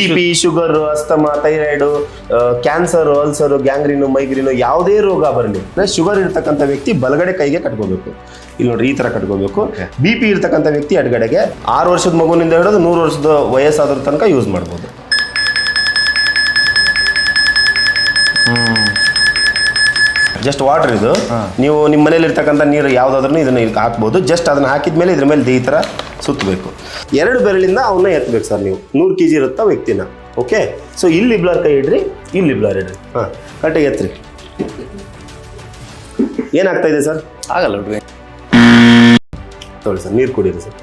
B P sugar asthma thyroid cancer ulcer gangrene migraine ಯಾವುದೇ ರೋಗ ಬರಲಿ ಶುಗರ್ ಇರ್ತಕ್ಕಂಥ ವ್ಯಕ್ತಿ ಬಲಗಡೆ ಕೈಗೆ ಕಟ್ಕೋಬೇಕು. ಇಲ್ಲಿ ನೋಡ್ರಿ ಈ ತರ ಕಟ್ಕೋಬೇಕು. ಬಿ ಪಿ ಇರ್ತಕ್ಕಂಥ ವ್ಯಕ್ತಿ ಅಡ್ಗಡೆಗೆ ಆರು ವರ್ಷದ ಮಗುವಿನಿಂದ ಹಿಡಿದು ನೂರು ವರ್ಷದ ವಯಸ್ಸಾದ್ರ ತನಕ ಯೂಸ್ ಮಾಡ್ಬೋದು. ಜಸ್ಟ್ ವಾಟರ್ ಇದು. ನೀವು ನಿಮ್ಮ ಮನೇಲಿ ಇರ್ತಕ್ಕಂಥ ನೀರು ಯಾವುದಾದ್ರೂ ಇದನ್ನು ಇಲ್ಲಿ ಹಾಕ್ಬೋದು. ಜಸ್ಟ್ ಅದನ್ನು ಹಾಕಿದ ಮೇಲೆ ಇದ್ರ ಮೇಲೆ ಈ ಥರ ಸುತ್ತಬೇಕು ಎರಡು ಬೆರಳಿಂದ ಅವನ್ನ ಎತ್ತಬೇಕು ಸರ್ ನೀವು. ನೂರು ಕೆ ಜಿ ಇರುತ್ತಾ ವ್ಯಕ್ತಿನ. ಓಕೆ ಸೊ ಇಲ್ಲಿ ಬ್ಲರ್ ಕೈ ಇಡ್ರಿ ಇಲ್ಲಿ ಬ್ಲರ್ ಇಡ್ರಿ. ಹಾಂ ಕರೆಕ್ಟಾಗಿ ಎತ್ತರಿ ಏನಾಗ್ತಾ ಇದೆ ಸರ್? ಆಗಲ್ಲ ಬಿಡ್ರಿ. ತೊಗೊಳ್ಳಿ ಸರ್ ನೀರು ಕುಡಿಯಿರಿ ಸರ್.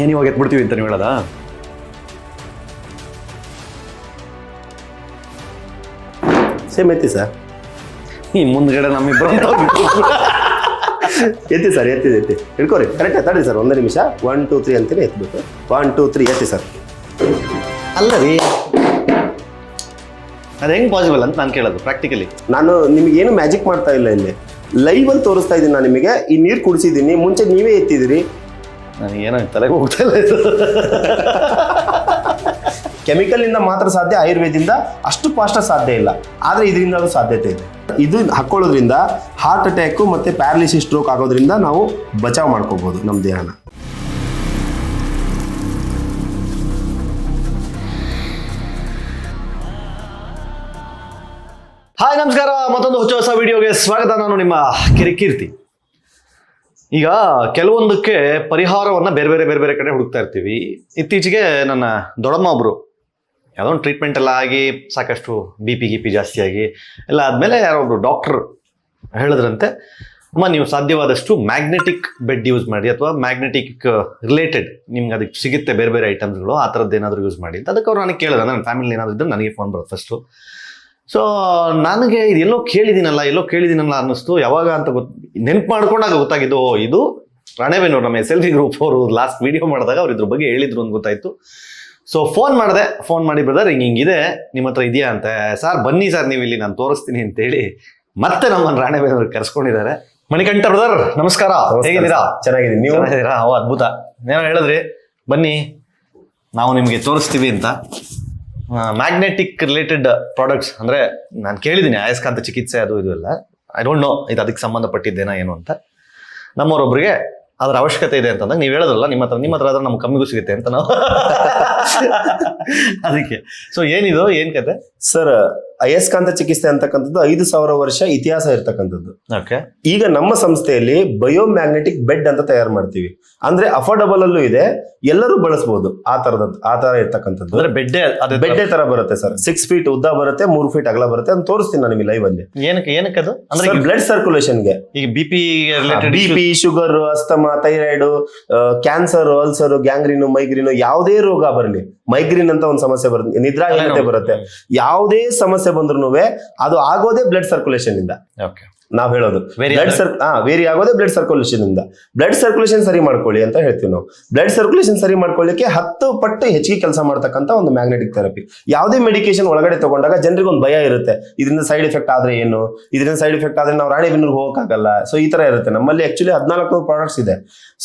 ಏನು ಇವಾಗ ಎತ್ಬಿಡ್ತೀವಿ ಅಂತ ನೀವು ಹೇಳೋದಾ? ಸೇಮ್ ಎತ್ತಿ ಸರ್ ಈ ಮುಂದ್ಗಡೆ ನಮ್ಮಿಬ್ಬರು ಎತ್ತಿ ಸರ್ ಎತ್ತಿ ಎತ್ತಿ. ಹಿಡ್ಕೋರಿ. ಕರೆಕ್ಟ್ ತಡಿ ಸರ್ ಒಂದೇ ನಿಮಿಷ. ಒನ್ ಟೂ ತ್ರೀ ಅಂತಲೇ ಎತ್ತಬೇಕು ಒನ್ ಟೂ ತ್ರೀ ಎತ್ತಿ ಸರ್ ಅಲ್ಲ ರೀ ಅದು ಹೆಂಗೆ ಪಾಸಿಬಲ್ ಅಂತ ನಾನು ಕೇಳೋದು ಪ್ರಾಕ್ಟಿಕಲಿ ನಾನು ನಿಮಗೆ ಏನು ಮ್ಯಾಜಿಕ್ ಮಾಡ್ತಾ ಇಲ್ಲ ಇಲ್ಲಿ. ಲೈವ್ ಅಲ್ಲಿ ತೋರಿಸ್ತಾ ಇದ್ದೀನಿ ನಾನು ನಿಮಗೆ. ಈ ನೀರು ಕುಡಿಸಿದ್ದೀನಿ. ಮುಂಚೆ ನೀವೇ ಎತ್ತಿದ್ದೀರಿ. ನನಗೆ ಏನೋ ತಲೆಗೆ ಹೋಗ್ತಾ ಇಲ್ಲ ಕೆಮಿಕಲ್ ಇಂದ ಮಾತ್ರ ಸಾಧ್ಯ ಆಯುರ್ವೇದಿಂದ ಅಷ್ಟು ಫಾಸ್ಟ್ ಸಾಧ್ಯ ಇಲ್ಲ. ಆದ್ರೆ ಇದರಿಂದ ಸಾಧ್ಯತೆ ಇದೆ. ಇದು ಹಾಕೊಳ್ಳೋದ್ರಿಂದ ಹಾರ್ಟ್ ಅಟ್ಯಾಕ್ ಮತ್ತೆ ಪ್ಯಾರಲಿಸಿಸ್ ಸ್ಟ್ರೋಕ್ ಆಗೋದ್ರಿಂದ ನಾವು ಬಚಾವ್ ಮಾಡ್ಕೋಬಹುದು ನಮ್ಮ ದೇಹನ. ಹಾಯ್ ನಮಸ್ಕಾರ. ಮತ್ತೊಂದು ಹೊಸ ಹೊಸ ವಿಡಿಯೋಗೆ ಸ್ವಾಗತ. ನಾನು ನಿಮ್ಮ ಕಿರಿಕೀರ್ತಿ ಈಗ ಕೆಲವೊಂದಕ್ಕೆ ಪರಿಹಾರವನ್ನು ಬೇರೆ ಬೇರೆ ಬೇರೆ ಬೇರೆ ಕಡೆ ಹುಡುಕ್ತಾ ಇರ್ತೀವಿ. ಇತ್ತೀಚೆಗೆ ನನ್ನ ದೊಡ್ಡಮ್ಮ ಒಬ್ರು ಯಾವುದೋ ಒಂದು ಟ್ರೀಟ್ಮೆಂಟ್ ಎಲ್ಲ ಆಗಿ ಸಾಕಷ್ಟು ಬಿ ಪಿ ಗಿಪಿ ಜಾಸ್ತಿ ಆಗಿ ಎಲ್ಲ ಆದಮೇಲೆ ಯಾರೋ ಒಬ್ಬರು ಡಾಕ್ಟರ್ ಹೇಳಿದ್ರಂತೆ, ಅಮ್ಮ, ನೀವು ಸಾಧ್ಯವಾದಷ್ಟು ಮ್ಯಾಗ್ನೆಟಿಕ್ ಬೆಡ್ ಯೂಸ್ ಮಾಡಿ ಅಥವಾ ಮ್ಯಾಗ್ನೆಟಿಕ್ ರಿಲೇಟೆಡ್ ನಿಮ್ಗೆ ಅದಕ್ಕೆ ಸಿಗುತ್ತೆ ಬೇರೆ ಬೇರೆ ಐಟಮ್ಸ್ಗಳು ಆ ಥರದ್ದು ಏನಾದರೂ ಯೂಸ್ ಮಾಡಿ. ಅಂತ ಅದಕ್ಕೆ ಅವ್ರು ನನಗೆ ಕೇಳಿದ್ರೆ. ನನ್ನ ಫ್ಯಾಮಿಲಿ ಏನಾದರೂ ಇದ್ದರೆ ನನಗೆ ಫೋನ್ ಬರುತ್ತೆ ಫಸ್ಟು ಸೊ ನನಗೆ ಇದು ಎಲ್ಲೋ ಕೇಳಿದ್ದೀನಲ್ಲ ಎಲ್ಲೋ ಕೇಳಿದ್ದೀನಲ್ಲ ಅನ್ನಿಸ್ತು. ಯಾವಾಗ ಅಂತ ಗೊತ್ತು ನೆನ್ಪು ಮಾಡ್ಕೊಂಡಾಗ ಗೊತ್ತಾಗಿದ್ದು ಇದು ರಾಣೆಬೆನ್ನೂರು ನಮ್ಮ ಎಸ್ ಎಲ್ ವಿ ಗ್ರೂಪ್ ಅವರು ಲಾಸ್ಟ್ ವಿಡಿಯೋ ಮಾಡಿದಾಗ ಅವ್ರು ಇದ್ರ ಬಗ್ಗೆ ಹೇಳಿದ್ರು ಅಂತ ಗೊತ್ತಾಯ್ತು. ಸೊ ಫೋನ್ ಮಾಡಿದೆ ಫೋನ್ ಮಾಡಿ ಬ್ರದರ್ ಹಿಂಗೆ ಹಿಂಗಿದೆ ನಿಮ್ಮ ಹತ್ರ ಇದೆಯಾ ಅಂತ. ಸರ್ ಬನ್ನಿ ಸರ್ ನೀವು ಇಲ್ಲಿ ನಾನು ತೋರಿಸ್ತೀನಿ ಅಂತೇಳಿ ಮತ್ತೆ ನಮ್ಮನ್ನು ರಾಣೆಬೆನ್ನೂರು ಕರ್ಸ್ಕೊಂಡಿದ್ದಾರೆ. ಮಣಿಕಂಠ ಬ್ರದರ್ ನಮಸ್ಕಾರ. ಹೇಗಿದ್ದೀರಾ? ಚೆನ್ನಾಗಿದ್ದೀನಿ. ನೀವು? ಚೆನ್ನಾಗಿದ್ದೀರಾ? ಓ ಅದ್ಭುತ. ಏನೋ ಹೇಳಿದ್ರಿ. ಬನ್ನಿ ನಾವು ನಿಮಗೆ ತೋರಿಸ್ತೀವಿ ಅಂತ. ಮ್ಯಾಗ್ನೆಟಿಕ್ ರಿಲೇಟೆಡ್ ಪ್ರಾಡಕ್ಟ್ಸ್ ಅಂದರೆ ನಾನು ಕೇಳಿದ್ದೀನಿ ಅಯಸ್ಕಾಂತ ಚಿಕಿತ್ಸೆ ಅದು ಇದು ಎಲ್ಲ. ಐ ಡೋಂಟ್ ನೋ ಇದು ಅದಕ್ಕೆ ಸಂಬಂಧಪಟ್ಟಿದ್ದೇನಾ ಏನು ಅಂತ. ನಮ್ಮವರೊಬ್ಬರಿಗೆ ಅದ್ರ ಅವಶ್ಯಕತೆ ಇದೆ ಅಂತಂದಾಗ ನೀವು ಹೇಳೋದಲ್ಲ ನಿಮ್ಮ ಹತ್ರ ನಿಮ್ಮ ಹತ್ರ ಆದ್ರೆ ನಮ್ಗೆ ಕಮ್ಮಿಗೂ ಸಿಗುತ್ತೆ ಅಂತ ನಾವು. ಅದಕ್ಕೆ. ಸೊ ಏನಿದು? ಏನ್ ಕತೆ? ಸರ್ ಅಯಸ್ಕಾಂತ ಚಿಕಿತ್ಸೆ ಅಂತಕ್ಕಂಥದ್ದು ಐದು ಸಾವಿರ ವರ್ಷ ಇತಿಹಾಸ ಇರ್ತಕ್ಕಂಥದ್ದು. ಓಕೆ ಈಗ ನಮ್ಮ ಸಂಸ್ಥೆಯಲ್ಲಿ ಬಯೋ ಮ್ಯಾಗ್ನೆಟಿಕ್ ಬೆಡ್ ಅಂತ ತಯಾರು ಮಾಡ್ತೀವಿ. ಅಂದ್ರೆ ಅಫೋರ್ಡಬಲ್ ಅಲ್ಲೂ ಇದೆ ಎಲ್ಲರೂ ಬಳಸಬಹುದು ಆ ತರದ ಆ ತರ ಇರ್ತಕ್ಕಂಥದ್ದು. ಬೆಡ್ಡೆ ಬೆಡ್ಡೆ ತರ ಬರುತ್ತೆ ಸರ್. ಸಿಕ್ಸ್ ಫೀಟ್ ಉದ್ದ ಬರುತ್ತೆ ಮೂರು ಫೀಟ್ ಅಗಲ ಬರುತ್ತೆ ಅಂತ ತೋರಿಸ್ತೀನಿ ನಾನು ನಿಮಗೆ ಲೈವ್ ಅಲ್ಲಿ. ಏನಕ್ಕೆ ಏನಕ್ಕೆ ಅದು? ಅಂದ್ರೆ ಬ್ಲಡ್ ಸರ್ಕ್ಯುಲೇಷನ್ಗೆ ಈಗ BP related B P sugar asthma thyroid cancer ulcer gangrene migraine ಯಾವುದೇ ರೋಗ ಬರಲಿ. ಮೈಗ್ರೀನ್ ಅಂತ ಒಂದು ಸಮಸ್ಯೆ ಬರುತ್ತೆ ನಿದ್ರಾಹೀನತೆ ಬರುತ್ತೆ. ಯಾವುದೇ ಸಮಸ್ಯೆ ಬಂದ್ರು ಅದು ಆಗೋದೇ ಬ್ಲಡ್ ಸರ್ಕ್ಯುಲೇಷನ್ ಇಂದ. ಓಕೆ ನಾವ್ ಹೇಳೋದು. ಬ್ಲಡ್ ಸರ್ ಹಾ ವೇರಿ ಆಗೋದೇ ಬ್ಲಡ್ ಸರ್ಕ್ಯುಲೇಷನ್ ಇಂದ. ಬ್ಲಡ್ ಸರ್ಕ್ಯುಲೇಷನ್ ಸರಿ ಮಾಡ್ಕೊಳ್ಳಿ ಅಂತ ಹೇಳ್ತೀವಿ ನಾವು. ಬ್ಲಡ್ ಸರ್ಕ್ಯುಲೇಷನ್ ಸರಿ ಮಾಡ್ಕೊಳ್ಳಿಕ್ಕೆ ಹತ್ತು ಪಟ್ಟು ಹೆಚ್ಚಿಗೆ ಕೆಲಸ ಮಾಡ್ತಕ್ಕಂಥ ಒಂದು ಮ್ಯಾಗ್ನೆಟಿಕ್ ಥೆರಪಿ ಯಾವುದೇ ಮೆಡಿಕೇಶನ್ ಒಳಗಡೆ ತಗೊಂಡಾಗ ಜನರಿಗೆ ಒಂದು ಭಯ ಇರುತ್ತೆ. ಇದರಿಂದ ಸೈಡ್ ಎಫೆಕ್ಟ್ ಆದ್ರೆ ಏನು? ಇದರಿಂದ ಸೈಡ್ ಎಫೆಕ್ಟ್ ಆದ್ರೆ ನಾವು ರಾಣಿ ರಾಣೆಬೆನ್ನೂರು ಹೋಗಕ್ಕಾಗಲ್ಲ? ಸೊ ಈ ತರ ಇರುತ್ತೆ. ನಮ್ಮಲ್ಲಿ ಆಕ್ಚುಲಿ ಹದಿನಾಲ್ಕು ಪ್ರಾಡಕ್ಟ್ಸ್ ಇದೆ.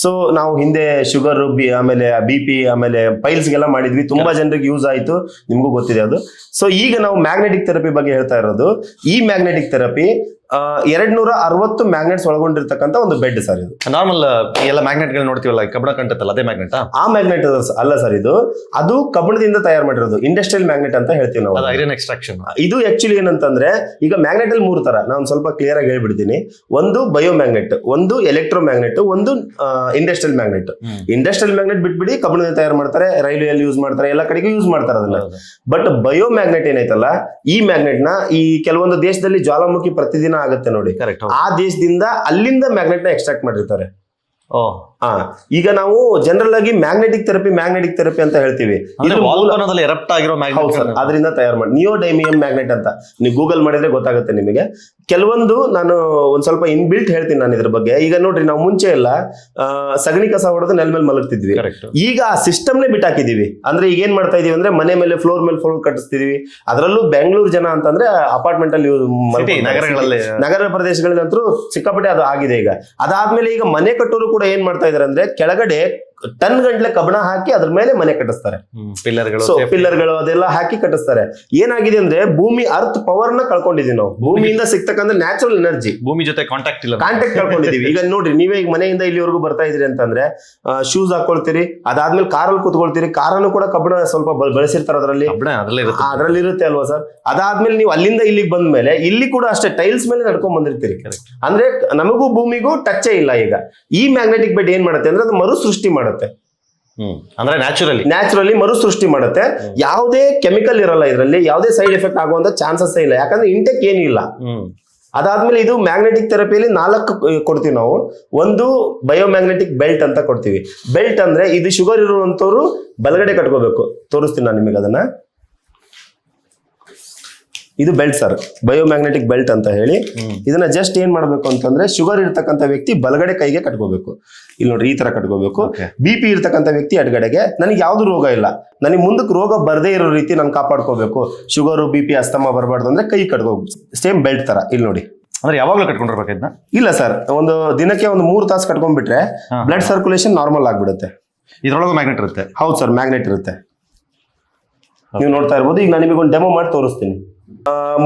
ಸೊ ನಾವು ಹಿಂದೆ ಶುಗರ್ ಬಿ ಆಮೇಲೆ ಬಿ ಪಿ ಆಮೇಲೆ ಪೈಲ್ಸ್ಗೆಲ್ಲ ಮಾಡಿದ್ವಿ. ತುಂಬಾ ಜನರಿಗೆ ಯೂಸ್ ಆಯಿತು. ನಿಮಗೂ ಗೊತ್ತಿದೆ ಅದು. ಸೊ ಈಗ ನಾವು ಮ್ಯಾಗ್ನೆಟಿಕ್ ಥೆರಪಿ ಬಗ್ಗೆ ಹೇಳ್ತಾ ಇರೋದು. ಈ ಮ್ಯಾಗ್ನೆಟಿಕ್ ಥೆರಪಿ ಎರಡ್ ನೂರ ಅರವತ್ತು ಮ್ಯಾಗ್ನೆಟ್ಸ್ ಒಳಗೊಂಡಿರ್ತಕ್ಕಂಥ ಒಂದು ಬೆಡ್ ಸರ್ ಇದು. ನಾರ್ಮಲ್ ಎಲ್ಲ ಮ್ಯಾಗ್ನೆಟ್ಗಳು ನೋಡ್ತೀವಲ್ಲ ಕಬ್ಬಣ ಕಂಟತ್ತಲ್ಲ ಅದೇ ಮ್ಯಾಗ್ನೆಟ್ ಆ? ಮ್ಯಾಗ್ನೆಟ್ ಅಲ್ಲ ಸರ್ ಇದು. ಅದು ಕಬ್ಬಣದಿಂದ ತಯಾರು ಮಾಡಿರೋದು ಇಂಡಸ್ಟ್ರಿಯಲ್ ಮ್ಯಾಗ್ನೆಟ್ ಅಂತ ಹೇಳ್ತೀವಿ ನಾವು. ಅದು ಐರನ್ ಎಕ್ಸ್ಟ್ರಾಕ್ಷನ್ ಇದು ಆಕ್ಚುಲಿ ಏನಂತಂದ್ರೆ ಈಗ ಮ್ಯಾಗ್ನೆಟ್ ಅಲ್ಲಿ ಮೂರು ತರ ನಾನು ಸ್ವಲ್ಪ ಕ್ಲಿಯರ್ ಆಗಿ ಹೇಳ್ಬಿಡ್ತೀನಿ. ಒಂದು ಬಯೋ ಮ್ಯಾಗ್ನೆಟ್ ಒಂದು ಎಲೆಕ್ಟ್ರೋ ಮ್ಯಾಗ್ನೆಟ್ ಒಂದು ಇಂಡಸ್ಟ್ರಿಯಲ್ ಮ್ಯಾಗ್ನೆಟ್ ಇಂಡಸ್ಟ್ರಿಯಲ್ ಮ್ಯಾಗ್ನೆಟ್ ಬಿಟ್ಬಿಡಿ ಕಬ್ಬಣದಿಂದ ತಯಾರು ಮಾಡ್ತಾರೆ ರೈಲ್ವೆಯಲ್ಲಿ ಯೂಸ್ ಮಾಡ್ತಾರೆ ಎಲ್ಲ ಕಡೆಗೂ ಯೂಸ್ ಮಾಡ್ತಾರೆ ಅದನ್ನ. ಬಟ್ ಬಯೋ ಮ್ಯಾಗ್ನೆಟ್ ಏನೈತಲ್ಲ ಈ ಮ್ಯಾಗ್ನೆಟ್ನ ಈ ಕೆಲವೊಂದು ದೇಶದಲ್ಲಿ ಜ್ವಾಲಾಮುಖಿ ಪ್ರತಿದಿನ ಆಗುತ್ತೆ ನೋಡಿ. ಕರೆಕ್ಟ್ ಆ ದೇಶದಿಂದ ಅಲ್ಲಿಂದ ಮ್ಯಾಗ್ನೆಟ್ನ ಎಕ್ಸ್ಟ್ರಾಕ್ಟ್ ಮಾಡಿರ್ತಾರೆ. ಓ. ಹಾ ಈಗ ನಾವು ಜನರಲ್ ಆಗಿ ಮ್ಯಾಗ್ನೆಟಿಕ್ ಥೆರಪಿ ಮ್ಯಾಗ್ನೆಟಿಕ್ ಥೆರಪಿ ಅಂತ ಹೇಳ್ತೀವಿ. ಎರಪ್ಟ್ ಆಗಿರೋ ಮ್ಯಾಗ್ನೆಟ್ ಅದರಿಂದ ತಯಾರು ಮಾಡಿ ನಿಯೋಡೈಮಿಯಂ ಮ್ಯಾಗ್ನೆಟ್ ಅಂತ. ನೀವು ಗೂಗಲ್ ಮಾಡಿದ್ರೆ ಗೊತ್ತಾಗುತ್ತೆ ನಿಮಗೆ. ಕೆಲವೊಂದು ನಾನು ಒಂದ್ ಸ್ವಲ್ಪ ಇನ್ ಬಿಲ್ಟ್ ಹೇಳ್ತೀನಿ ನಾನು ಇದ್ರ ಬಗ್ಗೆ. ಈಗ ನೋಡ್ರಿ ನಾವು ಮುಂಚೆ ಎಲ್ಲ ಸಗಣಿ ಕಸ ಹೊಡೆದು ನೆಲ ಮೇಲೆ ಮಲಗ್ತಿದ್ವಿ ಈಗ ಆ ಸಿಸ್ಟಮ್ನೇ ಬಿಟ್ಟಾಕಿದೀವಿ. ಅಂದ್ರೆ ಈಗ ಏನ್ ಮಾಡ್ತಾ ಇದೀವಿ ಅಂದ್ರೆ ಮನೆ ಮೇಲೆ ಫ್ಲೋರ್ ಮೇಲೆ ಫ್ಲೋರ್ ಕಟ್ಟಿಸ್ತಿದೀವಿ. ಅದರಲ್ಲೂ ಬೆಂಗಳೂರು ಜನ ಅಂತಂದ್ರೆ ಅಪಾರ್ಟ್ಮೆಂಟ್ ಅಲ್ಲಿ ನಗರ ಪ್ರದೇಶಗಳಲ್ಲಂತೂ ಸಿಕ್ಕಾಪಟ್ಟೆ ಅದು ಆಗಿದೆ ಈಗ. ಅದಾದ್ಮೇಲೆ ಈಗ ಮನೆ ಕಟ್ಟೋರು ಕೂಡ ಏನ್ ಮಾಡ್ತಾ ಇದಾರೆ ಅಂದ್ರೆ ಕೆಳಗಡೆ ಟನ್ ಗಂಟ್ಲೆ ಕಬಣ ಹಾಕಿ ಅದ್ರ ಮೇಲೆ ಮನೆ ಕಟ್ಟಿಸ್ತಾರೆ. ಪಿಲ್ಲರ್ಗಳು ಪಿಲ್ಲರ್ಗಳು ಅದೆಲ್ಲ ಹಾಕಿ ಕಟ್ಟಿಸ್ತಾರೆ. ಏನಾಗಿದೆ ಅಂದ್ರೆ ಭೂಮಿ ಅರ್ತ್ ಪವರ್ನ ಕಳ್ಕೊಂಡಿದೀವಿ ನಾವು. ಭೂಮಿಯಿಂದ ಸಿಗ್ತಕ್ಕಂಥ ನ್ಯಾಚುರಲ್ ಎನರ್ಜಿ ಭೂಮಿ ಜೊತೆ ಕಾಂಟ್ಯಾಕ್ಟ್ ಇಲ್ಲ ಕಾಂಟ್ಯಾಕ್ಟ್ ಕಳ್ಕೊಂಡಿದೀವಿ ಈಗ ನೋಡ್ರಿ ನೀವೇ ಈಗ ಮನೆಯಿಂದ ಇಲ್ಲಿವರೆಗೂ ಬರ್ತಾ ಇದ್ರಿ ಅಂತಂದ್ರೆ ಶೂಸ್ ಹಾಕೊಳ್ತೀರಿ ಅದಾದ್ಮೇಲೆ ಕಾರಲ್ಲಿ ಕುತ್ಕೊಳ್ತೀರಿ ಕಾರನ್ನು ಕೂಡ ಕಬ್ಬಣ ಸ್ವಲ್ಪ ಬಳಸಿರ್ತಾರೆ ಅದರಲ್ಲಿ. ಅದ್ರಲ್ಲೇ ಇರುತ್ತೆ. ಅಲ್ವಾ ಸರ್? ಅದಾದ್ಮೇಲೆ ನೀವು ಅಲ್ಲಿಂದ ಇಲ್ಲಿಗೆ ಬಂದ ಮೇಲೆ ಇಲ್ಲಿ ಕೂಡ ಅಷ್ಟೇ ಟೈಲ್ಸ್ ಮೇಲೆ ನಡ್ಕೊಂಡ್ ಬಂದಿರ್ತೀರಿ. ಅಂದ್ರೆ ನಮಗೂ ಭೂಮಿಗೂ ಟಚ್ಚೇ ಇಲ್ಲ ಈಗ. ಈ ಮ್ಯಾಗ್ನೆಟಿಕ್ ಬೆಡ್ ಏನ್ ಮಾಡುತ್ತೆ ಅಂದ್ರೆ ಅದು ಮರು ಸೃಷ್ಟಿ ಮಾಡುತ್ತೆ. ಹ್ಮ್. ಅಂದ್ರೆ ನ್ಯಾಚುರಲಿ ನ್ಯಾಚುರಲಿ ಮರು ಸೃಷ್ಟಿ ಮಾಡುತ್ತೆ. ಯಾವುದೇ ಕೆಮಿಕಲ್ ಇರಲ್ಲ ಇದರಲ್ಲಿ ಯಾವುದೇ ಸೈಡ್ ಎಫೆಕ್ಟ್ ಆಗುವಂತ ಚಾನ್ಸಸ್ ಇಲ್ಲ. ಯಾಕಂದ್ರೆ ಇಂಟೆಕ್ ಏನಿಲ್ಲ ಇಲ್ಲ. ಅದಾದ್ಮೇಲೆ ಇದು ಮ್ಯಾಗ್ನೆಟಿಕ್ ಥೆರಪಿಯಲ್ಲಿ ನಾಲ್ಕು ಕೊಡ್ತೀವಿ ನಾವು. ಒಂದು ಬಯೋಮ್ಯಾಗ್ನೆಟಿಕ್ ಬೆಲ್ಟ್ ಅಂತ ಕೊಡ್ತೀವಿ. ಬೆಲ್ಟ್ ಅಂದ್ರೆ ಇದು ಶುಗರ್ ಇರುವಂತವ್ರು ಬಲಗಡೆ ಕಟ್ಕೋಬೇಕು. ತೋರಿಸ್ತೀನಿ ನಾನು ನಿಮಗೆ ಅದನ್ನ. ಇದು ಬೆಲ್ಟ್ ಸರ್ ಬಯೋಮ್ಯಾಗ್ನೆಟಿಕ್ ಬೆಲ್ಟ್ ಅಂತ ಹೇಳಿ. ಇದನ್ನ ಜಸ್ಟ್ ಏನ್ ಮಾಡ್ಬೇಕು ಅಂತಂದ್ರೆ ಶುಗರ್ ಇರ್ತಕ್ಕಂಥ ವ್ಯಕ್ತಿ ಬಲಗಡೆ ಕೈಗೆ ಕಟ್ಕೋಬೇಕು. ಇಲ್ಲಿ ನೋಡ್ರಿ ಈ ತರ ಕಟ್ಕೋಬೇಕು. ಬಿ ಪಿ ಇರ್ತಕ್ಕಂಥ ವ್ಯಕ್ತಿ ಎಡಗಡೆಗೆ ನನಗೆ ಯಾವ್ದು ರೋಗ ಇಲ್ಲ. ನನಗೆ ಮುಂದಕ್ಕೆ ರೋಗ ಬರದೇ ಇರೋ ರೀತಿ ನಾನು ಕಾಪಾಡ್ಕೋಬೇಕು. ಶುಗರು ಬಿ ಪಿ ಅಸ್ತಮ ಬರಬಾರ್ದು ಅಂದ್ರೆ ಕೈ ಕಟ್ಕೋಬೇಕು. ಸೇಮ್ ಬೆಲ್ಟ್ ತರ. ಇಲ್ಲಿ ನೋಡಿ. ಅಂದ್ರೆ ಯಾವಾಗ್ಲೂ ಕಟ್ಕೊಂಡಿರ್ಬೇಕು ಇದನ್ನ? ಇಲ್ಲ ಸರ್ ಒಂದು ದಿನಕ್ಕೆ ಒಂದು ಮೂರು ತಾಸು ಕಟ್ಕೊಂಡ್ಬಿಟ್ರೆ. ಬ್ಲಡ್ ಸರ್ಕ್ಯುಲೇಷನ್ ನಾರ್ಮಲ್ ಆಗ್ಬಿಡುತ್ತೆ. ಇದ್ರೊಳಗೆ ಮ್ಯಾಗ್ನೆಟ್ ಇರುತ್ತೆ. ಹೌದು ಸರ್ ಮ್ಯಾಗ್ನೆಟ್ ಇರುತ್ತೆ. ನೀವು ನೋಡ್ತಾ ಇರ್ಬೋದು. ಈಗ ನಾನು ನಿಮಗೆ ಒಂದು ಡೆಮೋ ಮಾಡಿ ತೋರಿಸ್ತೀನಿ.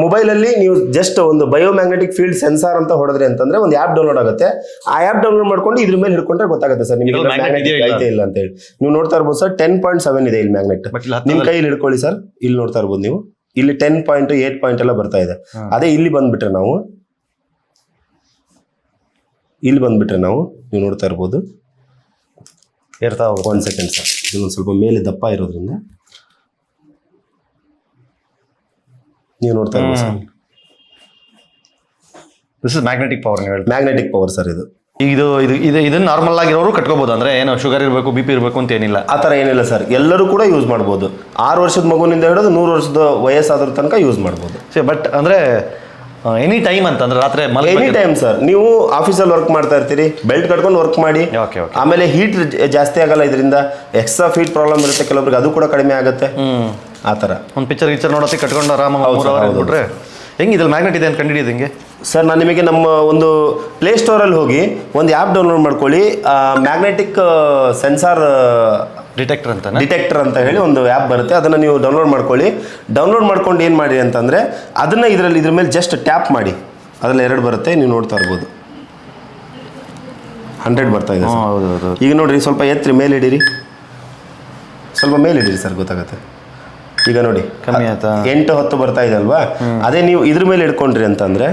ಮೊಬೈಲ್ ಅಲ್ಲಿ ನೀವು ಜಸ್ಟ್ ಒಂದು ಬಯೋಮ್ಯಾಗ್ನೆಟಿಕ್ ಫೀಲ್ಡ್ ಸೆನ್ಸಾರ್ ಅಂತ ಹೊಡೆದ್ರಿ ಅಂತಂದ್ರೆ ಒಂದು ಆ್ಯಪ್ ಡೌನ್ಲೋಡ್ ಆಗುತ್ತೆ. ಆ ಆ್ಯಪ್ ಡೌನ್ಲೋಡ್ ಮಾಡ್ಕೊಂಡು ಇದ್ರ ಮೇಲೆ ಹಿಡ್ಕೊಂಡ್ರೆ ಗೊತ್ತಾಗುತ್ತೆ ಸರ್ ನಿಮಗೆ ಮ್ಯಾಗ್ನೆಟಿಕ್? ಐತೆ ಇಲ್ಲ ಅಂತ ಹೇಳಿ. ನೀವು ನೋಡ್ತಾ ಇರ್ಬೋದು ಸರ್ ಟೆನ್ ಪಾಯಿಂಟ್ ಸೆವೆನ್ ಇದೆ ಇಲ್ಲಿ ಮ್ಯಾಗ್ನೆಟ್ ನಿಮ್ಮ ಕೈಯಲ್ಲಿ ಹಿಡ್ಕೊಳ್ಳಿ ಸರ್ ಇಲ್ಲಿ ನೋಡ್ತಾ ಇರ್ಬೋದು ನೀವು. ಇಲ್ಲಿ ಟೆನ್ ಪಾಯಿಂಟ್ ಏಟ್ ಪಾಯಿಂಟ್ ಎಲ್ಲ ಬರ್ತಾ ಇದೆ. ಅದೇ ಇಲ್ಲಿ ಬಂದ್ಬಿಟ್ರೆ ನಾವು ಇಲ್ಲಿ ಬಂದ್ಬಿಟ್ರೆ ನಾವು ನೀವು ನೋಡ್ತಾ ಇರ್ಬೋದು. ಇರ್ತಾವ ಒಂದ್ ಸೆಕೆಂಡ್ ಸರ್ ಇದೊಂದು ಸ್ವಲ್ಪ ಮೇಲೆ ದಪ್ಪ ಇರೋದ್ರಿಂದ. ನೀವು ನೋಡ್ತಾ ಇರ್ಬೋದು sir. This is magnetic power ನೀವು ಮ್ಯಾಗ್ನೆಟಿಕ್ ಪವರ್ ಸರ್ ಇದು. ಇದು ಇದು ಇದು ಇದನ್ನ ನಾರ್ಮಲ್ ಆಗಿರೋರು ಕಟ್ಕೋಬಹುದು ಅಂದ್ರೆ ಏನೋ ಶುಗರ್ ಇರಬೇಕು ಬಿ ಪಿ ಇರಬೇಕು ಅಂತ ಏನಿಲ್ಲ. ಆ ಥರ ಏನಿಲ್ಲ ಸರ್. ಎಲ್ಲರೂ ಕೂಡ ಯೂಸ್ ಮಾಡ್ಬೋದು. ಆರು ವರ್ಷದ ಮಗುವಿನಿಂದ ಹಿಡಿದು ನೂರು ವರ್ಷದ ವಯಸ್ಸಾದ್ರ ತನಕ ಯೂಸ್ ಮಾಡ್ಬೋದು. ಬಟ್ ಅಂದ್ರೆ ಎನಿ ಟೈಮ್ ಅಂತ ಅಂದ್ರೆ ರಾತ್ರಿ ಎನಿ ಟೈಮ್ ಸರ್. ನೀವು ಆಫೀಸಲ್ಲಿ ವರ್ಕ್ ಮಾಡ್ತಾ ಇರ್ತೀರಿ ಬೆಲ್ಟ್ ಕಟ್ಕೊಂಡು ವರ್ಕ್ ಮಾಡಿ ಓಕೆ ಓಕೆ ಆಮೇಲೆ ಹೀಟ್ ಜಾಸ್ತಿ ಆಗಲ್ಲ ಇದರಿಂದ ಎಕ್ಸ್ಟ್ರಾ ಫೀಟ್ ಪ್ರಾಬ್ಲಮ್ ಇರುತ್ತೆ ಕೆಲವೊಬ್ರಿಗೆ ಅದು ಕೂಡ ಕಡಿಮೆ ಆಗುತ್ತೆ. ಆ ಥರ. ಒಂದು ಪಿಕ್ಚರ್ ಗಿಚ್ಚರ್ ನೋಡೋದಕ್ಕೆ ಕಟ್ಕೊಂಡು ಆರಾಮ ಮೂರು ಅವರ್ ಹೆಂಗೆ ಇದ್ರಲ್ಲಿ ಮ್ಯಾಗ್ನೆಟ್ ಇದೆ ಅಂತ ಕಂಡಿಡಿಯೋದು ಹೆಂಗೆ? ಸರ್ ನಾನು ನಿಮಗೆ ನಮ್ಮ ಒಂದು ಪ್ಲೇ ಸ್ಟೋರಲ್ಲಿ ಹೋಗಿ ಒಂದು ಆ್ಯಪ್ ಡೌನ್ಲೋಡ್ ಮಾಡ್ಕೊಳ್ಳಿ. ಮ್ಯಾಗ್ನೆಟಿಕ್ ಸೆನ್ಸಾರ್ ಡಿಟೆಕ್ಟರ್ ಅಂತ ಡಿಟೆಕ್ಟರ್ ಅಂತ ಹೇಳಿ ಒಂದು ಆ್ಯಪ್ ಬರುತ್ತೆ. ಅದನ್ನು ನೀವು ಡೌನ್ಲೋಡ್ ಮಾಡ್ಕೊಳ್ಳಿ. ಡೌನ್ಲೋಡ್ ಮಾಡ್ಕೊಂಡು ಏನು ಮಾಡಿ ಅಂತಂದರೆ ಅದನ್ನು ಇದರಲ್ಲಿ ಇದ್ರ ಮೇಲೆ ಜಸ್ಟ್ ಟ್ಯಾಪ್ ಮಾಡಿ. ಅದರಲ್ಲಿ ಎರಡು ಬರುತ್ತೆ ನೀವು ನೋಡ್ತಾ ಇರ್ಬೋದು. ಹಂಡ್ರೆಡ್ ಬರ್ತಾ ಇದೆ ಈಗ ನೋಡಿರಿ ಸ್ವಲ್ಪ ಎತ್ತರಿ ಮೇಲೆ ಇಡೀರಿ ಸ್ವಲ್ಪ ಮೇಲೆ ಇಡೀರಿ ಸರ್ ಗೊತ್ತಾಗುತ್ತೆ. ಈಗ ನೋಡಿ. ಕಮ್ಮಿ ಆಯ್ತಾ? ಎಂಟು ಹತ್ತು ಬರ್ತಾ ಇದೆ ಅಲ್ವಾ? ಅದೇ ನೀವು ಇದ್ರ ಮೇಲೆ ಇಟ್ಕೊಂಡ್ರಿ ಅಂತಂದ್ರೆ.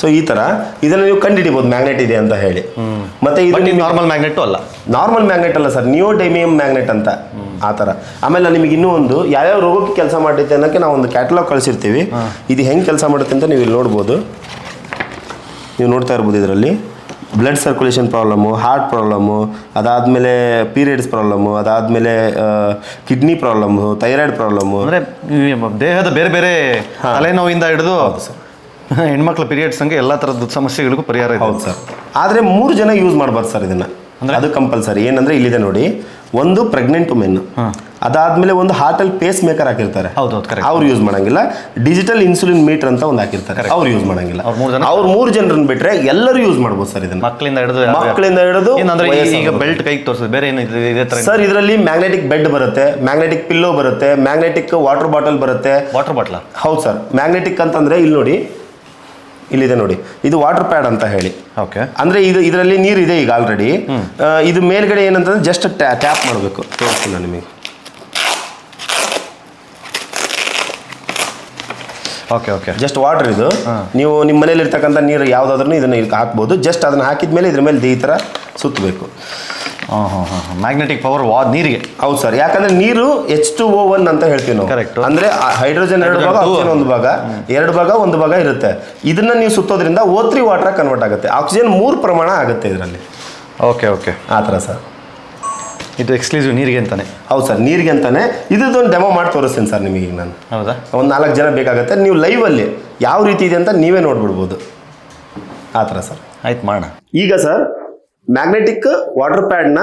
ಸೊ ಈ ತರ. ಇದನ್ನ ನೀವು ಕಂಡುಹಿಡಿಬಹುದು ಮ್ಯಾಗ್ನೆಟ್ ಇದೆ ಅಂತ ಹೇಳಿ. ಮತ್ತೆ ಇದು ಇದು ನಾರ್ಮಲ್ ಮ್ಯಾಗ್ನೆಟ್ ಅಲ್ಲ. ನಾರ್ಮಲ್ ಮ್ಯಾಗ್ನೆಟ್ ಅಲ್ಲ ಸರ್. ನಿಯೋಡೈಮಿಯಂ ಮ್ಯಾಗ್ನೆಟ್ ಅಂತ. ಆ ಥರ ಆಮೇಲೆ ನಾನು ನಿಮಗೆ ಇನ್ನೂ ಒಂದು ಯಾವ್ಯಾವ ರೋಗಕ್ಕೆ ಕೆಲಸ ಮಾಡುತ್ತೆ ಅನ್ನೋಕ್ಕೆ ನಾವು ಒಂದು ಕ್ಯಾಟಲಾಗ್ ಕಳಿಸಿರ್ತೀವಿ. ಇದು ಹೆಂಗೆ ಕೆಲಸ ಮಾಡುತ್ತೆ ಅಂತ ನೀವು ಇಲ್ಲಿ ನೋಡ್ಬೋದು. ನೀವು ನೋಡ್ತಾ ಇರ್ಬೋದು ಇದರಲ್ಲಿ. Blood circulation problem heart problem ಅದಾದಮೇಲೆ ಪೀರಿಯಡ್ಸ್ ಪ್ರಾಬ್ಲಮ್ಮು ಅದಾದಮೇಲೆ ಕಿಡ್ನಿ ಪ್ರಾಬ್ಲಮ್ಮು ಥೈರಾಯ್ಡ್ ಪ್ರಾಬ್ಲಮ್ಮು ಅಂದರೆ ದೇಹದ ಬೇರೆ ಬೇರೆ ತಲೆನೋವಿಂದ ಹಿಡಿದು ಹೆಣ್ಮಕ್ಳ ಪೀರಿಯಡ್ಸ್ ಹಂಗೆ ಎಲ್ಲ ಥರದ ಸಮಸ್ಯೆಗಳಿಗೂ ಪರಿಹಾರ ಇದೆ. ಹೌದು ಸರ್. ಆದರೆ ಮೂರು ಜನ ಯೂಸ್ ಮಾಡ್ಬಾರ್ದು ಸರ್ ಇದನ್ನ. ಅದು ಕಂಪಲ್ಸರಿ. ಏನಂದ್ರೆ ಇಲ್ಲಿದೆ ನೋಡಿ ಒಂದು ಪ್ರೆಗ್ನೆಂಟ್ ವುಮೆನ್ ಅದಾದ್ಮೇಲೆ ಒಂದು ಹಾರ್ಟಲ್ಲಿ ಪೇಸ್ ಮೇಕರ್ ಹಾಕಿರ್ತಾರೆ. ಅವ್ರು ಯೂಸ್ ಮಾಡಂಗಿಲ್ಲ. ಡಿಜಿಟಲ್ ಇನ್ಸುಲಿನ್ ಮೀಟರ್ ಅಂತ ಒಂದು ಹಾಕಿರ್ತಾರೆ. ಅವ್ರು ಯೂಸ್ ಮಾಡಂಗಿಲ್ಲ. ಅವ್ರ ಮೂರ್ ಜನ- ಅವ್ರು ಮೂರು ಜನರನ್ನ ಬಿಟ್ರೆ ಎಲ್ಲರೂ ಯೂಸ್ ಮಾಡ್ಬೋದು ಸರ್ ಇದನ್ನ. ಮಕ್ಕಳಿಂದ ಹಿಡಿದು ಮಕ್ಕಳಿಂದ ಹಿಡಿದು ಈಗ. ಬೆಲ್ಟ್ ಕೈಗೆ ತೋರಿಸೋದು ಬೇರೆ ಏನು ಸರ್ ಇದರಲ್ಲಿ ಮ್ಯಾಗ್ನೆಟಿಕ್ ಬೆಡ್ ಬರುತ್ತೆ ಮ್ಯಾಗ್ನೆಟಿಕ್ ಪಿಲ್ಲೋ ಬರುತ್ತೆ ಮ್ಯಾಗ್ನೆಟಿಕ್ ವಾಟರ್ ಬಾಟಲ್ ಬರುತ್ತೆ. ವಾಟರ್ ಬಾಟಲ್ ಹೌದು ಸರ್. ಮ್ಯಾಗ್ನೆಟಿಕ್ ಅಂತಂದ್ರೆ ಇಲ್ಲಿ ನೋಡಿ ಇಲ್ಲಿದೆ ನೋಡಿ. ಇದು ವಾಟರ್ ಪ್ಯಾಡ್ ಅಂತ ಹೇಳಿ. ಓಕೆ ಅಂದ್ರೆ ಇದು ಇದರಲ್ಲಿ ನೀರು ಇದೆ ಈಗ ಆಲ್ರೆಡಿ ಇದು ಮೇಲ್ಗಡೆ ಏನಂತಂದ್ರೆ ಜಸ್ಟ್ ಟ್ಯಾಪ್ ಮಾಡಬೇಕು. ತೋರಿಸ್ತೀನಿ ನಿಮಗೆ. ಓಕೆ ಓಕೆ ಜಸ್ಟ್ ವಾಟರ್ ಇದು. ನೀವು ನಿಮ್ಮ ಮನೇಲಿ ಇರ್ತಕ್ಕಂಥ ನೀರು ಯಾವುದಾದ್ರೂ ಇದನ್ನು ಹಾಕ್ಬೋದು. ಜಸ್ಟ್ ಅದನ್ನು ಹಾಕಿದ ಮೇಲೆ ಇದ್ರ ಮೇಲೆ ಈ ಥರ ಸುತ್ತಬೇಕು ಹಾಂ ಹಾಂ ಹಾಂ ಮ್ಯಾಗ್ನೆಟಿಕ್ ಪವರ್ ವಾ ನೀರಿಗೆ. ಹೌದು ಸರ್. ಯಾಕಂದ್ರೆ ನೀರು ಎಚ್ ಟು ಓ ಒನ್ ಅಂತ ಹೇಳ್ತೀವಿ ನಾವು. ಕರೆಕ್ಟ್ ಅಂದ್ರೆ ಹೈಡ್ರೋಜನ್ ಎರಡು ಭಾಗ ಆಕ್ಸಿಜನ್ ಒಂದು ಭಾಗ ಎರಡು ಭಾಗ ಒಂದು ಭಾಗ ಇರುತ್ತೆ. ಇದನ್ನ ನೀವು ಸುತ್ತೋದ್ರಿಂದ ಓ ತ್ರೀ ವಾಟರ್ ಕನ್ವರ್ಟ್ ಆಗುತ್ತೆ. ಆಕ್ಸಿಜನ್ ಮೂರು ಪ್ರಮಾಣ ಆಗುತ್ತೆ ಇದರಲ್ಲಿ. ಓಕೆ ಓಕೆ ಆ ಥರ ಸರ್. ಇದು ಎಕ್ಸ್ಕ್ಲೂಸಿವ್ ನೀರಿಗೆ ಅಂತಾನೆ. ಹೌದು ಸರ್ ನೀರಿಗೆ ಅಂತಾನೆ. ಒಂದು ಡೆಮೋ ಮಾಡಿ ತೋರಿಸ್ತೀನಿ ಸರ್ ನಿಮಗೆ ಈಗ ನಾನು. ಹೌದಾ? ಒಂದು ನಾಲ್ಕು ಜನ ಬೇಕಾಗುತ್ತೆ. ನೀವು ಲೈವಲ್ಲಿ ಯಾವ ರೀತಿ ಇದೆ ಅಂತ ನೀವೇ ನೋಡ್ಬಿಡ್ಬೋದು. ಆ ಥರ ಸರ್. ಆಯ್ತು ಮಾಡೋಣ. ಈಗ ಸರ್ ಮ್ಯಾಗ್ನೆಟಿಕ್ ವಾಟರ್ ಪ್ಯಾಡ್ನ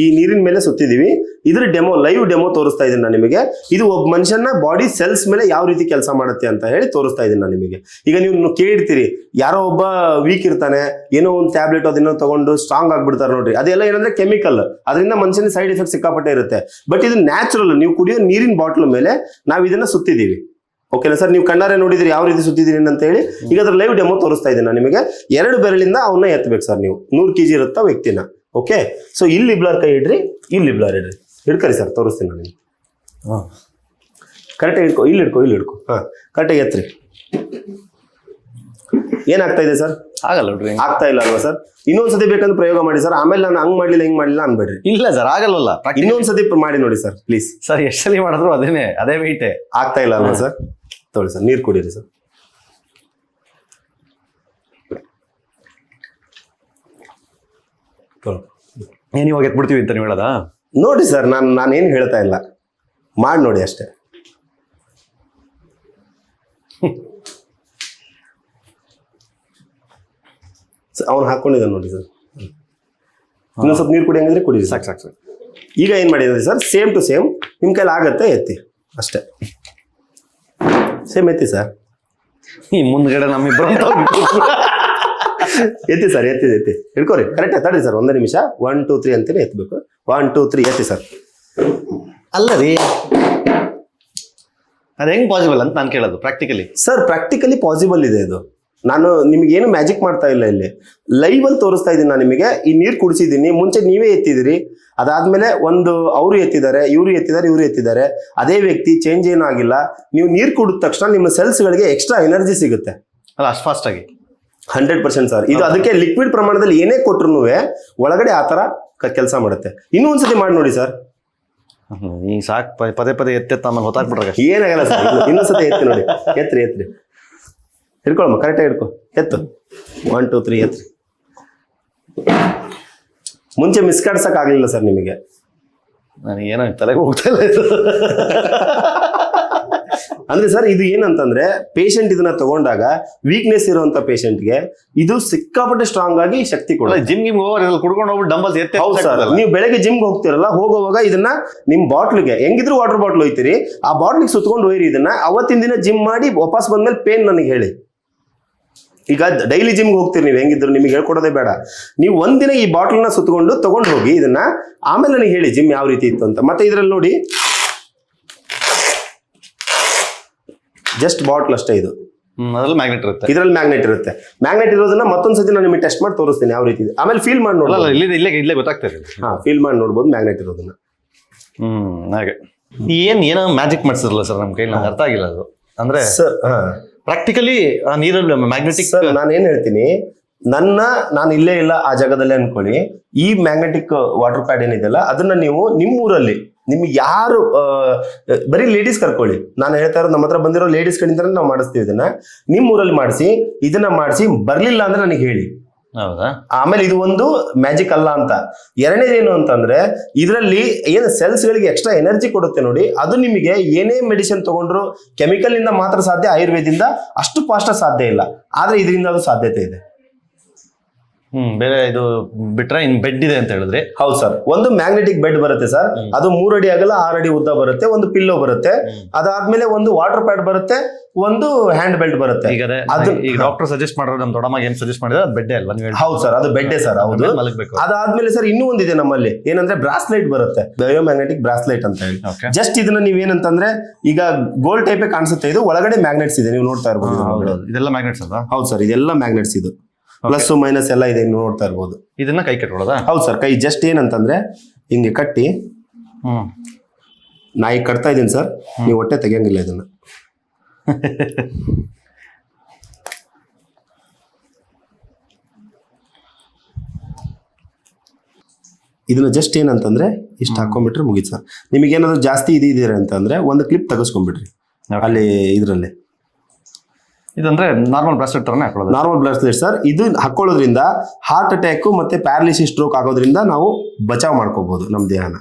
ಈ ನೀರಿನ ಮೇಲೆ ಸುತ್ತಿದ್ದೀವಿ. ಇದ್ರ ಡೆಮೋ ಲೈವ್ ಡೆಮೋ ತೋರಿಸ್ತಾ ಇದ್ದೀನಿ ನಾನು ನಿಮಗೆ. ಇದು ಒಬ್ಬ ಮನುಷ್ಯನ ಬಾಡಿ ಸೆಲ್ಸ್ ಮೇಲೆ ಯಾವ ರೀತಿ ಕೆಲಸ ಮಾಡುತ್ತೆ ಅಂತ ಹೇಳಿ ತೋರಿಸ್ತಾ ಇದ್ದೀನಿ ನಾನು ನಿಮಗೆ. ಈಗ ನೀವು ಕೇಳಿರ್ತೀರಿ, ಯಾರೋ ಒಬ್ಬ ವೀಕ್ ಇರ್ತಾನೆ, ಏನೋ ಒಂದು ಟ್ಯಾಬ್ಲೆಟ್ ಅದನ್ನ ತಗೊಂಡು ಸ್ಟ್ರಾಂಗ್ ಆಗಿಬಿಡ್ತಾರೆ ನೋಡ್ರಿ. ಅದೆಲ್ಲ ಏನಂದ್ರೆ ಕೆಮಿಕಲ್ ಅದರಿಂದ ಮನುಷ್ಯನ ಸೈಡ್ ಎಫೆಕ್ಟ್ ಸಿಕ್ಕಾಪಟ್ಟೆ ಇರುತ್ತೆ. ಬಟ್ ಇದು ನ್ಯಾಚುರಲ್ ನೀವು ಕುಡಿಯೋ ನೀರಿನ ಬಾಟ್ಲ್ ಮೇಲೆ ನಾವು ಇದನ್ನ ಸುತ್ತಿದೀವಿ ಓಕೆನಾ ಸರ್ ನೀವು ಕಣ್ಣಾರೆ ನೋಡಿದ್ರಿ ಯಾವ ರೀತಿ ಸುತ್ತಿದ್ದೀರಿ ಅಂತ ಹೇಳಿ ಈಗ ಅದ್ರ ಲೈವ್ ಡೆಮೋ ತೋರಿಸ್ತಾ ಇದ್ದೀನಿ ನಾನು ನಿಮಗೆ. ಎರಡು ಬೆರಳಿಂದ ಅವನ್ನ ಎತ್ತಬೇಕು ಸರ್ ನೀವು. ನೂರು ಕೆ ಜಿ ಇರುತ್ತಾ ವ್ಯಕ್ತಿನ. ಓಕೆ ಸೊ ಇಲ್ಲಿ ಬ್ಲರ್ ಕೈ ಇಡ್ರಿ ಇಲ್ಲಿ ಬ್ಲರ್ ಇಡ್ರಿ. ಹಿಡ್ಕರಿ ಸರ್ ತೋರಿಸ್ತೀನಿ ನಾನು ನಿಮ್ಗೆ. ಹಾಂ. ಕರೆಕ್ಟಾಗಿ ಹಿಡ್ಕೊ ಇಲ್ಲಿ ಹಿಡ್ಕೊ ಇಲ್ಲಿ ಹಿಡ್ಕೊ. ಹಾಂ ಕರೆಕ್ಟಾಗಿ ಎತ್ರಿ. ಏನಾಗ್ತಾ ಇದೆ ಸರ್ ಆಗಲ್ಲ ಬಿಡ್ರಿ. ಆಗ್ತಾ ಇಲ್ಲ ಅಲ್ವಾ ಸರ್ ಇನ್ನೊಂದ್ಸತಿ ಬೇಕಂದ್ರೆ ಪ್ರಯೋಗ ಮಾಡಿ ಸರ್ ಆಮೇಲೆ ನಾನು ಹಂಗ್ ಮಾಡ್ಲಿಲ್ಲ ಹಿಂಗ್ ಮಾಡ್ಲಿಲ್ಲ ಅನ್ಬೇಡ್ರಿ. ಇಲ್ಲ ಸರ್ ಆಗಲ್ಲ ಇನ್ನೊಂದ್ಸತಿ ಮಾಡಿ ನೋಡಿ ಸರ್ ಪ್ಲೀಸ್ ಸರ್ ಎಷ್ಟು ಸಲ ಮಾಡಿದ್ರು ಅದೇನೆ ಅದೇ ವೇಟೇ ಆಗ್ತಾ ಇಲ್ಲ ಅಲ್ವಾ ಸರ್ ತೊಗೊಳ್ಳಿ ಸರ್ ನೀರು ಕುಡಿಯಿರಿ ಸರ್. ಏನು ಇವಾಗ ಎತ್ಬಿಡ್ತೀವಿ ಅಂತ ನೀವು ಹೇಳೋದಾ? ನೋಡಿ ಸರ್ ನಾನು ನಾನೇನು ಹೇಳ್ತಾ ಇಲ್ಲ. ಮಾಡಿ ನೋಡಿ ಅಷ್ಟೇ. ಅವ್ನು ಹಾಕೊಂಡಿದ್ದ ನೋಡಿ ಸರ್. ಇನ್ನೊಂದು ಸ್ವಲ್ಪ ನೀರು ಕುಡಿಯಂಗಿದ್ರೆ ಕುಡಿಯಿರಿ ಸಾಕು ಸಾಕು ಸರ್ ಈಗ ಏನು ಮಾಡಿದ್ರಿ ಸರ್? ಸೇಮ್ ಟು ಸೇಮ್ ನಿಮ್ಮ ಕೈಲಿ ಆಗತ್ತೆ ಎತ್ತಿ. ಅಷ್ಟೇ. ಸೇಮ್ ಐತಿ ಸರ್ ಈ ಮುಂದ್ಗಡೆ ನಮ್ಮಿಬ್ಬರು ಎತ್ತಿ ಸರ್ ಎತ್ತಿ ಎತ್ತಿ. ಹಿಡ್ಕೋರಿ. ಕರೆಕ್ಟ್ ತಡ್ರಿ ಸರ್ ಒಂದೇ ನಿಮಿಷ. ಒನ್ ಟೂ ತ್ರೀ ಅಂತೇಳಿ ಎತ್ತಬೇಕು ಒನ್ ಟೂ ತ್ರೀ ಎತ್ತಿ ಸರ್ ಅಲ್ಲ ರೀ ಅದು ಹೆಂಗ್ ಪಾಸಿಬಲ್ ಅಂತ ನಾನು ಕೇಳೋದು ಪ್ರಾಕ್ಟಿಕಲಿ ಸರ್ ಪ್ರಾಕ್ಟಿಕಲಿ ಪಾಸಿಬಲ್ ಇದೆ ಇದು. ನಾನು ನಿಮಗೆ ಏನು ಮ್ಯಾಜಿಕ್ ಮಾಡ್ತಾ ಇಲ್ಲ ಇಲ್ಲಿ. ಲೈವ್ ಅಲ್ಲಿ ತೋರಿಸ್ತಾ ಇದ್ದೀನಿ ನಾನು ನಿಮಗೆ. ಈ ನೀರು ಕುಡಿಸಿದ್ದೀನಿ. ಮುಂಚೆ ನೀವೇ ಎತ್ತಿದ್ದೀರಿ. ಅದಾದ್ಮೇಲೆ ಒಂದು ಅವರು ಎತ್ತಿದ್ದಾರೆ ಇವರು ಎತ್ತಿದ್ದಾರೆ ಇವರು ಎತ್ತಿದ್ದಾರೆ. ಅದೇ ವ್ಯಕ್ತಿ ಚೇಂಜ್ ಏನಾಗಿಲ್ಲ ಆಗಿಲ್ಲ. ನೀವು ನೀರು ಕುಡಿದ ತಕ್ಷಣ ನಿಮ್ಮ ಸೆಲ್ಸ್ಗಳಿಗೆ ಎಕ್ಸ್ಟ್ರಾ ಎನರ್ಜಿ ಸಿಗುತ್ತೆ. ಅಲ್ಲ ಅಷ್ಟು ಫಾಸ್ಟ್ ಆಗಿ. ಹಂಡ್ರೆಡ್ ಪರ್ಸೆಂಟ್ ಸರ್ ಇದು ಅದಕ್ಕೆ ಲಿಕ್ವಿಡ್ ಪ್ರಮಾಣದಲ್ಲಿ ಏನೇ ಕೊಟ್ರು ಒಳಗಡೆ ಆ ಥರ ಕೆಲಸ ಮಾಡುತ್ತೆ. ಇನ್ನೂ ಒಂದ್ಸತಿ ಮಾಡಿ ನೋಡಿ ಸರ್ ಈ ಸಾಕ್ ಪದೇ ಪದೇ ಎತ್ತೆತ್ತ ಆಮೇಲೆ ಹೊತ್ತಾಕ್ಬಿಟ್ರೆ. ಏನಾಗಲ್ಲ ಸರ್ ಇನ್ನು- ಇನ್ನೊಂದ್ಸತಿ ಎತ್ತಿ ನೋಡಿ. ಎತ್ರಿ ಎತ್ರಿ. ಹಿಡ್ಕೊಳಮ್ಮ ಕರೆಕ್ಟಾಗಿ ಹಿಡ್ಕೊ. ಎತ್ತು. ಒನ್ ಟೂ ತ್ರೀ ಎತ್ತು. ಮುಂಚೆ ಮಿಸ್ಕಾಡ್ಸಕ್ ಆಗ್ಲಿಲ್ಲ ಸರ್ ನಿಮಗೆ. ನನಗೆ ಏನೋ ತಲೆಗೆ ಹೋಗ್ತಾ ಇಲ್ಲ ಇದು. ಅಂದ್ರೆ ಸರ್ ಇದು ಏನಂತಂದ್ರೆ ಪೇಷಂಟ್ ಇದನ್ನ ತಗೊಂಡಾಗ ವೀಕ್ನೆಸ್ ಇರುವಂತ ಪೇಷಂಟ್ಗೆ ಇದು ಸಿಕ್ಕಾಪಟ್ಟೆ ಸ್ಟ್ರಾಂಗ್ ಆಗಿ ಶಕ್ತಿ ಕೊಡ ಜಿಮ್ ಗಿಮ್ ಹೋಗಿ ಇದ್ರಲ್ಲಿ ಕುಡ್ಕೊಂಡು ಹೋಗ್ಬಿಟ್ಟು ಡಂಬಲ್ಸ್ ಎತ್ತೆ ಹೌದು ಸರ್. ನೀವು ಬೆಳಗ್ಗೆ ಜಿಮ್ಗೆ ಹೋಗ್ತಿರಲ್ಲ ಹೋಗುವಾಗ ಇದನ್ನ ನಿಮ್ ಬಾಟ್ಲಿಗೆ ಹೆಂಗಿದ್ರು ವಾಟರ್ ಬಾಟ್ಲ್ ಹೋಯ್ತೀರಿ ಆ ಬಾಟ್ಲಿಗೆ ಸುತ್ಕೊಂಡು ಹೋಯ್ರಿ ಇದನ್ನ ಅವತ್ತಿನ ದಿನ ಜಿಮ್ ಮಾಡಿ ವಾಪಸ್ ಬಂದ್ಮೇಲೆ ಪೇನ್ ನನಗೆ ಹೇಳಿ. ಈಗ ಡೈಲಿ ಜಿಮ್ಗೆ ಹೋಗ್ತೀರಿ ನೀವು ಹೆಂಗಿದ್ರು ನಿಮಗೆ ಹೇಳ್ಕೊಡೋದೇ ಬೇಡ. ನೀವು ಒಂದಿನ ಈ ಬಾಟ್ಲನ್ನ ಸುತ್ತಕೊಂಡು ತಗೊಂಡು ಹೋಗಿ ಇದನ್ನ ಆಮೇಲೆ ನನಗೆ ಹೇಳಿ ಜಿಮ್ ಯಾವ ರೀತಿ ಇತ್ತು ಅಂತ. ಮತ್ತೆ ಇದ್ರಲ್ಲಿ ನೋಡಿ. ಜಸ್ಟ್ ಬಾಟ್ಲ್ ಅಷ್ಟೇ ಇದು. ಅದ್ರಲ್ಲಿ ಮ್ಯಾಗ್ನೆಟ್ ಇರುತ್ತೆ. ಇದರಲ್ಲಿ ಮ್ಯಾಗ್ನೆಟ್ ಇರುತ್ತೆ. ಮ್ಯಾಗ್ನೆಟ್ ಇರೋದನ್ನ ಮತ್ತೊಂದ್ಸತಿ ನಾನು ನಿಮಗೆ ಟೆಸ್ಟ್ ಮಾಡಿ ತೋರಿಸ್ತೀನಿ ಯಾವ ರೀತಿ ಇದೆ. ಆಮೇಲೆ ಫೀಲ್ ಮಾಡಿ ನೋಡಲ್ಲ ಇಲ್ಲೇ ಇಲ್ಲೇ ಇಲ್ಲೇ ಗೊತ್ತಾಗ್ತದೆ ಹಾ ಫೀಲ್ ಮಾಡಿ ನೋಡ್ಬೋದು ಮ್ಯಾಗ್ನೆಟ್ ಇರೋದನ್ನ. ಹ್ಮ್ ಹಾಗೆ. ಏನ್ ಏನೋ ಮ್ಯಾಜಿಕ್ ಮಾಡ್ಸಿದ್ರಲ್ಲ ಸರ್ ನಮ್ಮ ಕೈಲಿ? ನಂಗೆ ಅರ್ಥ ಆಗಿಲ್ಲ ಅದು. ಅಂದ್ರೆ ಸರ್ ಹಾ. ಪ್ರಾಕ್ಟಿಕಲಿ ನೀರಲ್ಲಿ ಮ್ಯಾಗ್ನೆಟಿಕ್ ನಾನು ಏನ್ ಹೇಳ್ತೀನಿ, ನನ್ನ, ನಾನು ಇಲ್ಲೇ ಇಲ್ಲ ಆ ಜಾಗದಲ್ಲೇ ಅನ್ಕೊಳ್ಳಿ. ಈ ಮ್ಯಾಗ್ನೆಟಿಕ್ ವಾಟರ್ ಪ್ಯಾಡ್ ಏನಿದೆಯಲ್ಲ, ಅದನ್ನ ನೀವು ನಿಮ್ಮ ಊರಲ್ಲಿ, ನಿಮ್ಗೆ ಯಾರು ಬರೀ ಲೇಡೀಸ್ ಕರ್ಕೊಳ್ಳಿ. ನಾನು ಹೇಳ್ತಾ ಇರೋದು ನಮ್ಮ ಹತ್ರ ಬಂದಿರೋ ಲೇಡೀಸ್ ಕಡೆಯಿಂದ ನಾವು ಮಾಡಿಸ್ತೀವಿ ಇದನ್ನ. ನಿಮ್ಮ ಊರಲ್ಲಿ ಮಾಡಿಸಿ, ಇದನ್ನ ಮಾಡಿಸಿ ಬರಲಿಲ್ಲ ಅಂದ್ರೆ ನನಗೆ ಹೇಳಿ. ಆಮೇಲೆ ಇದು ಒಂದು ಮ್ಯಾಜಿಕ್ ಅಲ್ಲ ಅಂತ. ಎರಡನೇದೇನು ಅಂತಂದ್ರೆ, ಇದರಲ್ಲಿ ಏನು ಸೆಲ್ಸ್ ಗಳಿಗೆ ಎಕ್ಸ್ಟ್ರಾ ಎನರ್ಜಿ ಕೊಡುತ್ತೆ ನೋಡಿ, ಅದು ನಿಮಗೆ ಏನೇ ಮೆಡಿಸಿನ್ ತಗೊಂಡ್ರು ಕೆಮಿಕಲ್ ಇಂದ ಮಾತ್ರ ಸಾಧ್ಯ ಆಯುರ್ವೇದಿಂದ ಅಷ್ಟು ಫಾಸ್ಟ್ ಸಾಧ್ಯ ಇಲ್ಲ. ಆದ್ರೆ ಇದರಿಂದ ಅದು ಸಾಧ್ಯತೆ ಇದೆ. ಹ್ಮ್ ಬೇರೆ ಇದು ಬಿಟ್ರೆ ಇನ್ ಬೆಡ್ ಇದೆ ಅಂತ ಹೇಳಿದ್ರಿ. ಹೌದು ಸರ್. ಒಂದು ಮ್ಯಾಗ್ನೆಟಿಕ್ ಬೆಡ್ ಬರುತ್ತೆ ಸರ್. ಅದು ಮೂರು ಅಡಿ ಆಗಲ್ಲ ಆರು ಅಡಿ ಉದ್ದ ಬರುತ್ತೆ ಒಂದು ಪಿಲ್ಲೋ ಬರುತ್ತೆ. ಅದಾದ್ಮೇಲೆ ಒಂದು ವಾಟರ್ ಪ್ಯಾಡ್ ಬರುತ್ತೆ ಒಂದು ಹ್ಯಾಂಡ್ ಬೆಲ್ಟ್ ಬರುತ್ತೆ. ಈಗ ಅದೇ ಈಗ ಡಾಕ್ಟರ್ ಸಜೆಸ್ಟ್ ಮಾಡೋದು ನಮ್ಮ ದೊಡ್ಡಮ್ಮ ಏನ್ ಸಜೆಸ್ಟ್ ಮಾಡಿದ್ರೆ ಅದು ಬೆಡ್ಡೆ ಅಲ್ಲ ನೀವು ಹೌದು ಸರ್ ಅದು ಬೆಡ್ಡೆ ಸರ್ ಹೌದು. ಮಲಗಬೇಕು ಅದಾದ್ಮೇಲೆ ಸರ್ ಇನ್ನೂ ಒಂದಿದೆ ನಮ್ಮಲ್ಲಿ. ಏನಂದ್ರೆ ಬ್ರಾಸ್ಲೈಟ್ ಬರುತ್ತೆ. ಬಯೋಮ್ಯಾಗ್ನೆಟಿಕ್ ಬ್ರಾಸ್ಲೈಟ್ ಅಂತ ಹೇಳಿ. ಜಸ್ಟ್ ಇದನ್ನ ನೀವೇನಂತಂದ್ರೆ ಈಗ ಗೋಲ್ಡ್ ಟೈಪೇ ಕಾಣಿಸುತ್ತೆ ಇದು ಒಳಗಡೆ ಮ್ಯಾಗ್ನೆಟ್ಸ್ ಇದೆ ನೀವು ನೋಡ್ತಾ ಇರ್ಬೋದು ಇದೆಲ್ಲ ಮ್ಯಾಗ್ನೆಟ್ಸ್ ಅಲ್ವಾ? ಹೌದು ಸರ್ ಇದೆಲ್ಲ ಮ್ಯಾಗ್ನೆಟ್ಸ್ ಇದು. ಪ್ಲಸ್ ಮೈನಸ್ ಎಲ್ಲ ಇದೆ ನೋಡ್ತಾ ಇರ್ಬೋದು. ಇದನ್ನ ಕೈ ಕಟ್ಕೊಳ್ಳೋದಾ ಹೌದು ಸರ್ ಕೈ ಜಸ್ಟ್ ಏನಂತಂದ್ರೆ ಹಿಂಗೆ ಕಟ್ಟಿ ಹ್ಮ್. ನಾಯಿ ಕಟ್ತಾ ಇದ್ದೀನಿ ಸರ್ ನೀವು ಹೊಟ್ಟೆ ತೆಗಿಯಂಗಿಲ್ಲ ಇದನ್ನ. ಇದನ್ನ ಜಸ್ಟ್ ಏನಂತಂದ್ರೆ ಇಷ್ಟು ಹಾಕೊಂಡ್ಬಿಟ್ರೆ ಮುಗೀತು ಸರ್. ನಿಮಗೆ ಏನಾದ್ರು ಜಾಸ್ತಿ ಇದು ಇದೆ ಅಂತಂದ್ರೆ ಒಂದು ಕ್ಲಿಪ್ ತೆಗೆಸ್ಕೊಂಡ್ಬಿಡ್ರಿ. ಅಲ್ಲಿ ಇದರಲ್ಲಿ. ಇದಂದ್ರೆ ನಾರ್ಮಲ್ ಬ್ರಾಸ್ಲೆಟ್ ತರನೇ ಹಾಕೊಳ್ಳೋದು. Normal pressure sir. ಇದು ಹಾಕೊಳ್ಳೋದ್ರಿಂದ ಹಾರ್ಟ್ ಅಟ್ಯಾಕ್ ಮತ್ತೆ ಪ್ಯಾರಲಿಸಿಸ್ ಸ್ಟ್ರೋಕ್ ಆಗೋದ್ರಿಂದ ನಾವು ಬಚಾವ್ ಮಾಡ್ಕೋಬಹುದು ನಮ್ಮ ದೇಹನ.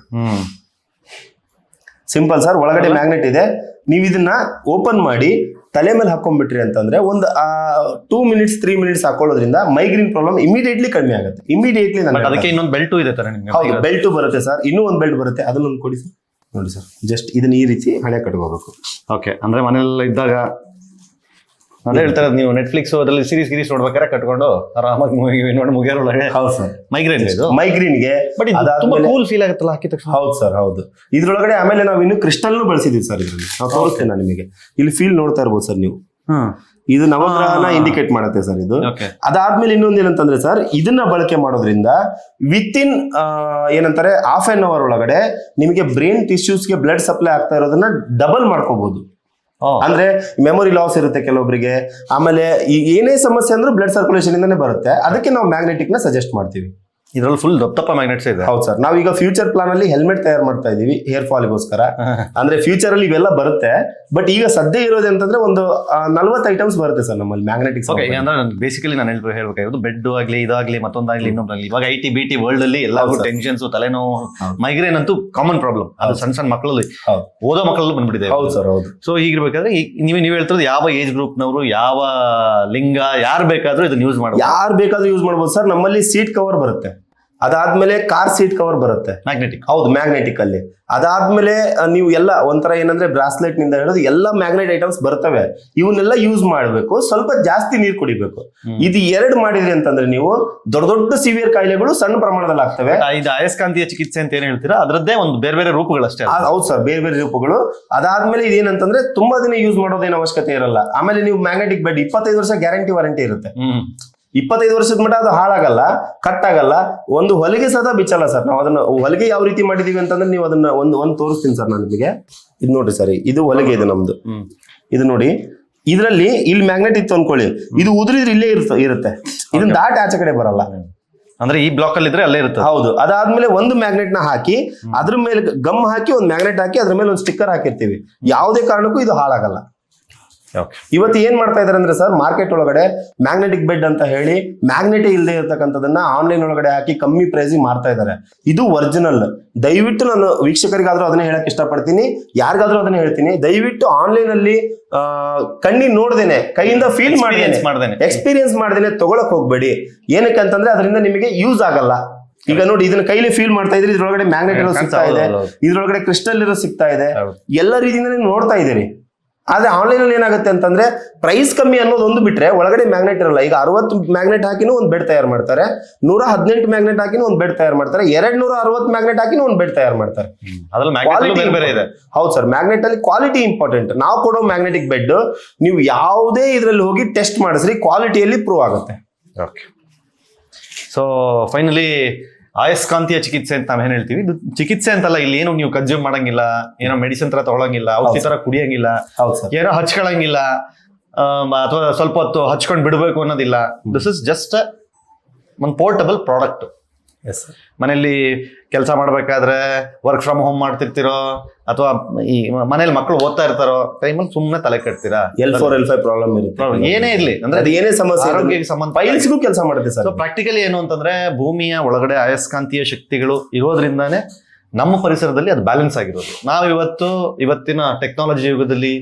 ಸಿಂಪಲ್ ಸರ್ ಒಳಗಡೆ ಮ್ಯಾಗ್ನೆಟ್ ಇದೆ. ನೀವು ಇದನ್ನ ಓಪನ್ ಮಾಡಿ ತಲೆ ಮೇಲೆ ಹಾಕೊಂಡ್ಬಿಟ್ರಿ ಅಂತಂದ್ರೆ ಒಂದು ಟೂ ಮಿನಿಟ್ಸ್ ತ್ರೀ ಮಿನಿಟ್ಸ್ ಹಾಕೊಳ್ಳೋದ್ರಿಂದ ಮೈಗ್ರೇನ್ ಪ್ರಾಬ್ಲಮ್ ಇಮಿಡಿಯೇಟ್ಲಿ ಕಡಿಮೆ ಆಗುತ್ತೆ. ಇಮಿಡಿಯೇಟ್ಲಿ ಅದಕ್ಕೆ ಇನ್ನೊಂದು ಬೆಲ್ಟು ಇದೆ ತರ ನಿಮಗೆ. ಬೆಲ್ಟ್ ಬರುತ್ತೆ ಸರ್. ಇನ್ನೂ ಒಂದು ಬೆಲ್ಟ್ ಬರುತ್ತೆ. ಅದನ್ನೊಂದು ಕೊಡಿ ಸರ್. ನೋಡಿ ಸರ್ ಜಸ್ಟ್ ಇದನ್ನ ಈ ರೀತಿ ಹಳೆ ಕಟ್ಕೋಬೇಕು ಓಕೆ ಅಂದ್ರೆ ಮನೆಯಲ್ಲಿ ಇದ್ದಾಗ ಅದೇ ಹೇಳ್ತಾರೆ ನೀವು ನೆಟ್ಫ್ಲಿಕ್ಸ್ ಅದ್ರಲ್ಲಿ ಸೀರೀಸ್ ಗಿರೀಸ್ ನೋಡ್ಬೇಕಾದ್ರೆ ಕಟ್ಕೊಂಡು ಆರಾಮಾಗಿ ಮೂವಿ ನೋಡಿ ಮುಗಿಯೋರೊಳಗೆ ಹೌದು ಸರ್. ಮೈಗ್ರೇನ್ ಇದು. ಮೈಗ್ರೇನ್ಗೆ ಬಟ್ ಇದು ತುಂಬಾ ಕೂಲ್ ಫೀಲ್ ಆಗುತ್ತಲ್ಲ ಹಾಕಿದ ತಕ್ಷಣ. ಹೌದು ಸರ್ ಹೌದು. ಇದ್ರೊಳಗಡೆ ಆಮೇಲೆ ನಾವು ಇನ್ನು ಕ್ರಿಸ್ಟಲ್ ಬಳಸಿದೀವಿ ಸರ್ ಇದರಲ್ಲಿ. ನಾವು ತೋರಿಸ್ತೇನೆ ನಾನು ನಿಮಗೆ. ಇಲ್ಲಿ ಫೀಲ್ ನೋಡ್ತಾ ಇರ್ಬೋದು ಸರ್ ನೀವು. ಇದು ನವಗ್ರಹನ ಇಂಡಿಕೇಟ್ ಮಾಡುತ್ತೆ ಸರ್ ಇದು. ಅದಾದ್ಮೇಲೆ ಇನ್ನೊಂದ್ ಏನಂತಂದ್ರೆ ಸರ್ ಇದನ್ನ ಬಳಕೆ ಮಾಡೋದ್ರಿಂದ ವಿತ್ ಇನ್ ಏನಂತಾರೆ ಹಾಫ್ ಆನ್ ಅವರ್ ಒಳಗಡೆ ನಿಮಗೆ ಬ್ರೈನ್ ಟಿಶ್ಯೂಸ್ಗೆ ಬ್ಲಡ್ ಸಪ್ಲೈ ಆಗ್ತಾ ಇರೋದನ್ನ ಡಬಲ್ ಮಾಡ್ಕೋಬಹುದು ಅಂದ್ರೆ ಮೆಮೊರಿ ಲಾಸ್ ಇರುತ್ತೆ ಕೆಲವೊಬ್ಬರಿಗೆ ಆಮೇಲೆ ಏನೇ ಸಮಸ್ಯೆ ಅಂದ್ರೂ ಬ್ಲಡ್ ಸರ್ಕ್ಯುಲೇಷನ್ ಇಂದಾನೆ ಬರುತ್ತೆ. ಅದಕ್ಕೆ ನಾವು ಮ್ಯಾಗ್ನೆಟಿಕ್ನ ಸಜೆಸ್ಟ್ ಮಾಡ್ತೀವಿ. ಇದ್ರಲ್ಲಿ ಫುಲ್ ದಪ್ಪ ದಪ್ಪ ಮ್ಯಾಗ್ನೆಟ್ಸ್ ಇದೆ. ಹೌದು ಸರ್. ನಾವೀಗ ಫ್ಯೂಚರ್ ಪ್ಲಾನ್ ಅಲ್ಲಿ ಹೆಲ್ಮೆಟ್ ತಯಾರು ಮಾಡ್ತಾ ಇದೀವಿ ಹೇರ್ ಫಾಲ್ಗೋಸ್ಕರ ಅಂದ್ರೆ ಫ್ಯೂಚರ್ ಅಲ್ಲಿ ಇವೆಲ್ಲ ಬರುತ್ತೆ ಬಟ್ ಈಗ ಸದ್ಯ ಇರೋದು ಅಂತಂದ್ರೆ ಒಂದು ನಲ್ವತ್ತು ಐಟಮ್ಸ್ ಬರುತ್ತೆ ಸರ್ ನಮ್ಮಲ್ಲಿ ಮ್ಯಾಗ್ನೆಟಿಕ್ಸ್ ಓಕೆ ಅಂದ್ರೆ ಬೇಸಿಕಲಿ ನಾನು ಹೇಳ್ಬೇಕು ಹೇಳ್ಬೇಕಾಗಿರೋದು ಬೆಡ್ ಆಗಲಿ ಇದಾಗ್ಲಿ ಮತ್ತೊಂದಾಗ್ಲಿ ಇನ್ನೊಂದಾಗ್ಲಿ ಇವಾಗ I T B T world ಅಲ್ಲಿ ಎಲ್ಲರಿಗೂ ಟೆನ್ಷನ್ಸ್ ತಲೆನೋವು ಮೈಗ್ರೇನ್ ಅಂತೂ ಕಾಮನ್ ಪ್ರಾಬ್ಲಮ್ ಅದು. ಸಣ್ಣ ಸಣ್ಣ ಮಕ್ಕಳಲ್ಲಿ ಓದೋ ಮಕ್ಕಳಲ್ಲೂ ಬಂದ್ಬಿಟ್ಟಿದೆ ಹೌದು ಸರ್ ಹೌದು. ಸೊ ಹೀಗಿರ್ಬೇಕಾದ್ರೆ ನೀವು ನೀವು ಹೇಳ್ತಿರೋದು ಯಾವ ಏಜ್ ಗ್ರೂಪ್ ನವರು ಯಾವ ಲಿಂಗ ಯಾರು ಬೇಕಾದ್ರೂ ಇದನ್ನ ಯೂಸ್ ಮಾಡಬಹುದು ಯಾರು ಬೇಕಾದ್ರೂ ಯೂಸ್ ಮಾಡ್ಬೋದು ಸರ್. ನಮ್ಮಲ್ಲಿ ಸೀಟ್ ಕವರ್ ಬರುತ್ತೆ. ಅದಾದ್ಮೇಲೆ ಕಾರ್ ಸೀಟ್ ಕವರ್ ಬರುತ್ತೆ. ಮ್ಯಾಗ್ನೆಟಿಕ್ ಹೌದು ಮ್ಯಾಗ್ನೆಟಿಕ್ ಅಲ್ಲಿ. ಅದಾದ್ಮೇಲೆ ನೀವು ಎಲ್ಲ ಒಂಥರ ಏನಂದ್ರೆ ಬ್ರಾಸ್ಲೆಟ್ನಿಂದ ಹಿಡಿದು ಎಲ್ಲ ಮ್ಯಾಗ್ನೆಟ್ ಐಟಮ್ಸ್ ಬರ್ತವೆ. ಇವನ್ನೆಲ್ಲ ಯೂಸ್ ಮಾಡಬೇಕು. ಸ್ವಲ್ಪ ಜಾಸ್ತಿ ನೀರು ಕುಡಿಬೇಕು. ಇದು ಎರಡು ಮಾಡಿದ್ರಿ ಅಂತಂದ್ರೆ ನೀವು ದೊಡ್ಡ ದೊಡ್ಡ ಸಿವಿಯರ್ ಕಾಯಿಲೆಗಳು ಸಣ್ಣ ಪ್ರಮಾಣದಲ್ಲಿ ಆಗ್ತವೆ. ಇದು ಅಯಸ್ಕಾಂತೀಯ ಚಿಕಿತ್ಸೆ ಅಂತ ಏನ್ ಹೇಳ್ತೀರಾ? ಅದರದ್ದೇ ಒಂದು ಬೇರೆ ಬೇರೆ ರೂಪಗಳಷ್ಟೇ ಅಷ್ಟೇ ಹೌದು ಸರ್ ಬೇರೆ ಬೇರೆ ರೂಪಗಳು. ಅದಾದ್ಮೇಲೆ ಇದೇನಂತಂದ್ರೆ ತುಂಬಾ ದಿನ ಯೂಸ್ ಮಾಡೋದೇನು ಅವಶ್ಯಕತೆ ಇರಲ್ಲ. ಆಮೇಲೆ ನೀವು ಮ್ಯಾಗ್ನೆಟಿಕ್ ಬೆಡ್ ಇಪ್ಪತ್ತೈದು ವರ್ಷ ಗ್ಯಾರಂಟಿ ವಾರಂಟಿ ಇರುತ್ತೆ. ಇಪ್ಪತ್ತೈದು ವರ್ಷದ ಮಟ್ಟ ಅದು ಹಾಳಾಗಲ್ಲ ಕಟ್ ಆಗಲ್ಲ ಒಂದು ಹೊಲಿಗೆ ಸದ ಬಿಚ್ಚಲ್ಲ ಸರ್. ನಾವು ಅದನ್ನ ಹೊಲಿಗೆ ಯಾವ ರೀತಿ ಮಾಡಿದೀವಿ ಅಂತಂದ್ರೆ ನೀವು ಅದನ್ನ ಒಂದು ಒಂದು ತೋರಿಸ್ತೀನಿ ಸರ್ ನಾನು ನಿಮಗೆ. ಇದು ನೋಡ್ರಿ ಸರಿ ಇದು ಹೊಲಿಗೆ ಇದು ನಮ್ದು. ಇದು ನೋಡಿ ಇದರಲ್ಲಿ ಇಲ್ಲಿ ಮ್ಯಾಗ್ನೆಟ್ ಇತ್ತು ಅನ್ಕೊಳ್ಳಿ. ಇದು ಉದುರಿದ್ರೆ ಇಲ್ಲೇ ಇರುತ್ತೆ. ಇರುತ್ತೆ ಇದನ್ನ ದಾಟಿ ಆಚೆ ಕಡೆ ಬರಲ್ಲ. ಅಂದ್ರೆ ಈ ಬ್ಲಾಕ್ ಅಲ್ಲಿ ಇದ್ರೆ ಅಲ್ಲೇ ಇರುತ್ತೆ. ಹೌದು. ಅದಾದ್ಮೇಲೆ ಒಂದು ಮ್ಯಾಗ್ನೆಟ್ನ ಹಾಕಿ ಅದ್ರ ಮೇಲೆ ಗಮ್ ಹಾಕಿ ಒಂದು ಮ್ಯಾಗ್ನೆಟ್ ಹಾಕಿ ಅದ್ರ ಮೇಲೆ ಒಂದು ಸ್ಟಿಕ್ಕರ್ ಹಾಕಿರ್ತೀವಿ. ಯಾವುದೇ ಕಾರಣಕ್ಕೂ ಇದು ಹಾಳಾಗಲ್ಲ. ಇವತ್ತು ಏನ್ ಮಾಡ್ತಾ ಇದಾರೆ ಅಂದ್ರೆ ಸರ್ ಮಾರ್ಕೆಟ್ ಒಳಗಡೆ ಮ್ಯಾಗ್ನೆಟಿಕ್ ಬೆಡ್ ಅಂತ ಹೇಳಿ ಮ್ಯಾಗ್ನೆಟ್ ಇಲ್ಲದೆ ಇರತಕ್ಕಂಥದನ್ನ ಆನ್ಲೈನ್ ಒಳಗಡೆ ಹಾಕಿ ಕಮ್ಮಿ ಪ್ರೈಸ್ ಮಾಡ್ತಾ ಇದ್ದಾರೆ ಇದು ಒರಿಜಿನಲ್ ದಯವಿಟ್ಟು ನಾನು ವೀಕ್ಷಕರಿಗಾದ್ರೂ ಅದನ್ನೇ ಹೇಳಕ್ ಇಷ್ಟಪಡ್ತೀನಿ. ಯಾರಿಗಾದ್ರೂ ಅದನ್ನ ಹೇಳ್ತೀನಿ. ದಯವಿಟ್ಟು ಆನ್ಲೈನ್ ಅಲ್ಲಿ ಕಣ್ಣಿ ನೋಡ್ದೇನೆ ಕೈಯಿಂದ ಫೀಲ್ ಮಾಡಿದೆ ಮಾಡ್ದೇನೆ ಎಕ್ಸ್ಪೀರಿಯನ್ಸ್ ಮಾಡ್ದೇನೆ ತಗೊಳಕ್ ಹೋಗ್ಬೇಡಿ. ಏನಕ್ಕೆ ಅಂತಂದ್ರೆ ಅದರಿಂದ ನಿಮಗೆ ಯೂಸ್ ಆಗಲ್ಲ. ಈಗ ನೋಡಿ ಇದನ್ನ ಕೈಲಿ ಫೀಲ್ ಮಾಡ್ತಾ ಇದ್ರೆ ಇದ್ರೊಳಗಡೆ ಮ್ಯಾಗ್ನೆಟ್ ಇರೋ ಸಿಗ್ತಾ ಇದೆ. ಇದ್ರೊಳಗಡೆ ಕ್ರಿಸ್ಟಲ್ ಇರೋ ಸಿಗ್ತಾ ಇದೆ. ಎಲ್ಲ ರೀತಿಯಿಂದ ನೋಡ್ತಾ ಇದ್ದೀರಿ. ಆದ್ರೆ ಆನ್ಲೈನ್ ಅಲ್ಲಿ ಏನಾಗುತ್ತೆ ಅಂತಂದ್ರೆ ಪ್ರೈಸ್ ಕಮ್ಮಿ ಅನ್ನೋದು ಒಂದು ಬಿಟ್ರೆ ಒಳಗಡೆ ಮ್ಯಾಗ್ನೆಟ್ ಇರಲ್ಲ. ಈಗ ಅರವತ್ತು ಮ್ಯಾಗ್ನೆಟ್ ಹಾಕಿನೂ ಒಂದು ಬೆಡ್ ತಯಾರು ಮಾಡ್ತಾರೆ. ನೂರ ಹದಿನೆಂಟು ಮ್ಯಾಗ್ನೆಟ್ ಹಾಕಿನೂ ಒಂದು ಬೆಡ್ ತಯಾರು ಮಾಡ್ತಾರೆ. ಎರಡ್ ನೂರ ಅರವತ್ತು ಮ್ಯಾಗ್ನೆಟ್ ಹಾಕಿನೂ ಒಂದು ಬೆಡ್ ತಯಾರು ಮಾಡ್ತಾರೆ. ಇದೆ. ಹೌದು ಸರ್ ಮ್ಯಾಗ್ನೆಟ್ ಅಲ್ಲಿ ಕ್ವಾಲಿಟಿ ಇಂಪಾರ್ಟೆಂಟ್ ನಾವು ಕೊಡೋ ಮ್ಯಾಗ್ನೆಟಿಕ್ ಬೆಡ್ ನೀವು ಯಾವುದೇ ಇದರಲ್ಲಿ ಹೋಗಿ ಟೆಸ್ಟ್ ಮಾಡಿಸ್ರಿ ಕ್ವಾಲಿಟಿಯಲ್ಲಿ ಪ್ರೂವ್ ಆಗುತ್ತೆ. ಓಕೆ ಸೊ ಫೈನಲಿ ಆಯಸ್ಕಾಂತೀಯ ಚಿಕಿತ್ಸೆ ಅಂತ ನಾವೇನ್ ಹೇಳ್ತೀವಿ? ಇದು ಚಿಕಿತ್ಸೆ ಅಂತಲ್ಲ ಇಲ್ಲಿ ಏನು ನೀವು ಕನ್ಸ್ಯೂಮ್ ಮಾಡಂಗಿಲ್ಲ ಏನೋ ಮೆಡಿಸಿನ್ ತರ ತಗೊಳಂಗಿಲ್ಲ ಔಷಧಿ ತರ ಕುಡಿಯಂಗಿಲ್ಲ ಏನೋ ಹಚ್ಕೊಳಂಗಿಲ್ಲ ಅಥವಾ ಸ್ವಲ್ಪ ಹೊತ್ತು ಹಚ್ಕೊಂಡು ಬಿಡಬೇಕು ಅನ್ನೋದಿಲ್ಲ. ದಿಸ್ ಇಸ್ ಜಸ್ಟ್ ಒಂದು ಪೋರ್ಟಬಲ್ ಪ್ರಾಡಕ್ಟ್ ಎಸ್ ಮನೆಯಲ್ಲಿ ಕೆಲಸ ಮಾಡ್ಬೇಕಾದ್ರೆ ವರ್ಕ್ ಫ್ರಮ್ ಹೋಮ್ ಮಾಡ್ತಿರ್ತಿರೋ ಅಥವಾ ಈ ಮನೇಲಿ ಮಕ್ಕಳು ಓದ್ತಾ ಇರ್ತಾರೋ ಟೈಮಲ್ಲಿ ಸುಮ್ಮನೆ ತಲೆ ಕಟ್ತೀರಾ L four L five problem ಇರುತ್ತೆ. ಏನೇ ಇರಲಿ. ಅಂದ್ರೆ ಅದು ಏನೇ ಸಮಸ್ಯೆ ಆರೋಗ್ಯಕ್ಕೆ ಸಂಬಂಧ ಫೈಲ್ಸ್ಗೂ ಕೆಲಸ ಮಾಡುತ್ತೆ ಸರ್ ಪ್ರಾಕ್ಟಿಕಲಿ ಏನು ಅಂತಂದ್ರೆ ಭೂಮಿಯ ಒಳಗಡೆ ಅಯಸ್ಕಾಂತೀಯ ಶಕ್ತಿಗಳು ಇರೋದ್ರಿಂದಾನೇ ನಮ್ಮ ಪರಿಸರದಲ್ಲಿ ಅದು ಬ್ಯಾಲೆನ್ಸ್ ಆಗಿರೋದು. ನಾವು ಇವತ್ತು ಇವತ್ತಿನ ಟೆಕ್ನಾಲಜಿ ಯುಗದಲ್ಲಿ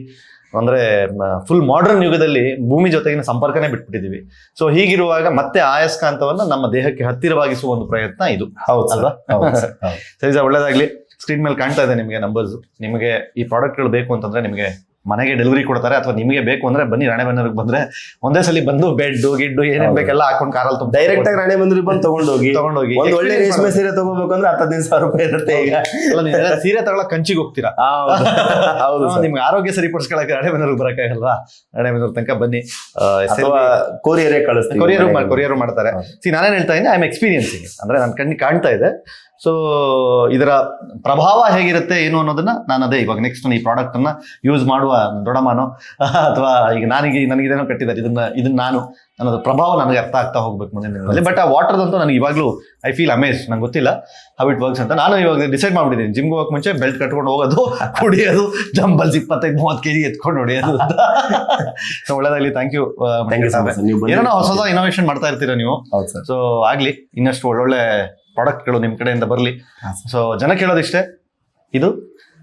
ಅಂದ್ರೆ ಫುಲ್ ಮಾಡರ್ನ್ ಯುಗದಲ್ಲಿ ಭೂಮಿ ಜೊತೆಗಿನ ಸಂಪರ್ಕನೇ ಬಿಟ್ಬಿಟ್ಟಿದೀವಿ. ಸೊ ಹೀಗಿರುವಾಗ ಮತ್ತೆ ಆಯಸ್ಕಾಂತವನ್ನ ನಮ್ಮ ದೇಹಕ್ಕೆ ಹತ್ತಿರವಾಗಿಸುವ ಒಂದು ಪ್ರಯತ್ನ ಇದು. ಹೌದು ಅಲ್ವಾ? ಸರಿ. ಸರ್. ಒಳ್ಳೇದಾಗ್ಲಿ. ಸ್ಕ್ರೀನ್ ಮೇಲೆ ಕಾಣ್ತಾ ಇದೆ ನಿಮಗೆ ನಂಬರ್ಸ್ ನಿಮಗೆ ಈ ಪ್ರಾಡಕ್ಟ್ಗಳು ಬೇಕು ಅಂತಂದ್ರೆ ನಿಮಗೆ ಮನೆಗೆ ಡೆಲಿವರಿ ಕೊಡ್ತಾರೆ ಅಥವಾ ನಿಮಗೆ ಬೇಕು ಅಂದ್ರೆ ಬನ್ನಿ ರಾಣೆಬೆನ್ನೂರಿಗೆ ಬಂದ್ರೆ ಒಂದೇ ಸಲ ಬಂದು ಬೆಡ್ ಗಿಡ್ಡು ಏನೇನ್. ಬೇಕೆಲ್ಲ ಹಾಕೊಂಡು ಕಾರಲ್ಲಿ ತುಂಬ ಡೈರೆಕ್ಟ್ ಆಗಿ ರಾಣೆ ಬಂದ್ರಿ ಬಂದು ತಗೊಂಡೋಗಿ ತಗೊಂಡೋಗಿ. ಒಂದು ಒಳ್ಳೆ ರೇಷ್ಮೆ ಸೀರೆ ತಗೋಬೇಕು ಅಂದ್ರೆ ಹತ್ತು ಹದಿನೈದು ಸಾವಿರ ರೂಪಾಯಿ ಇರುತ್ತೆ ಈಗ. ಸೀರೆ ತಗೊಳಕ್ ಕಂಚಿಗೆ ಹೋಗ್ತೀರಾ? ಹೌದು. ನಿಮ್ಗೆ ಆರೋಗ್ಯ ಸರಿಪಡಿಸ್ಕೊಳಕ್ಕೆ ರಾಣೆಬೆನ್ನೂರಿಗೆ ಬರೋಕ್ಕಾಗಲ್ಲ ರಾಣೆಬೆನ್ನೂರ್ ತನಕ ಬನ್ನಿ. ಕೊರಿಯರೇ ಕಳಿಸ್ತೀವಿ ಕೊರಿಯರ್ ಕೊರಿಯರು ಕೊರಿಯರ್ ಮಾಡ್ತಾರೆ. ಸಿ ನಾನೇನ್ ಹೇಳ್ತಾ ಇದ್ದೀನಿ ಐ ಆಮ್ ಎಕ್ಸ್ಪೀರಿಯನ್ಸಿಂಗ್ ಅಂದ್ರೆ ನನ್ನ ಕಣ್ಣಿಗೆ ಕಾಣ್ತಾ ಇದೆ. ಸೊ ಇದರ ಪ್ರಭಾವ ಹೇಗಿರುತ್ತೆ ಏನು ಅನ್ನೋದನ್ನ ನಾನು ಅದೇ ಇವಾಗ ನೆಕ್ಸ್ಟ್ ಈ ಪ್ರಾಡಕ್ಟ್ ಅನ್ನ ಯೂಸ್ ಮಾಡುವ ದೊಡಮಾನು ಅಥವಾ ಈಗ ನನಗೆ ನನಗಿದೇನೋ ಕಟ್ಟಿದ್ದಾರೆ ಇದನ್ನ ಇದನ್ನ ನಾನು ಅನ್ನೋದು ಪ್ರಭಾವ ನನಗೆ ಅರ್ಥ ಆಗ್ತಾ ಹೋಗ್ಬೇಕು ಮುಂದಿನ ದಿನಗಳಲ್ಲಿ ಬಟ್ ಆ ವಾಟರ್ದಂತೂ ನನಗೆ ಇವಾಗಲೂ ಐ ಫೀಲ್ ಅಮೇಜ್ ನಂಗೆ ಗೊತ್ತಿಲ್ಲ ಹೌ ಇಟ್ ವರ್ಕ್ಸ್ ಅಂತ. ನಾನು ಇವಾಗ ಡಿಸೈಡ್ ಮಾಡ್ಬಿಟ್ಟಿದ್ದೀನಿ. ಜಿಮ್ಗೆ ಹೋಗಕ್ಕೆ ಮುಂಚೆ ಬೆಲ್ಟ್ ಕಟ್ಕೊಂಡು ಹೋಗೋದು ಕುಡಿಯೋದು ಜಂಬಲ್ಸ್ ಇಪ್ಪತ್ತೈದು ಮೂವತ್ತು ಕೆಜಿ ಎತ್ಕೊಂಡು ಹೊಡಿಯೋದು ಸೊ ಒಳ್ಳೇದಾಗಲಿ. ಥ್ಯಾಂಕ್ ಯು ಏನೋ ಹೊಸ ಹೊಸ ಇನೋವೇಷನ್ ಮಾಡ್ತಾ ಇರ್ತೀರಾ ನೀವು. ಸೊ ಆಗಲಿ ಇನ್ನಷ್ಟು ಒಳ್ಳೊಳ್ಳೆ ಪ್ರಾಡಕ್ಟ್ಗಳು ನಿಮ್ಮ ಕಡೆಯಿಂದ ಬರಲಿ. ಸೊ ಜನ ಕೇಳೋದಿಷ್ಟೇ. ಇದು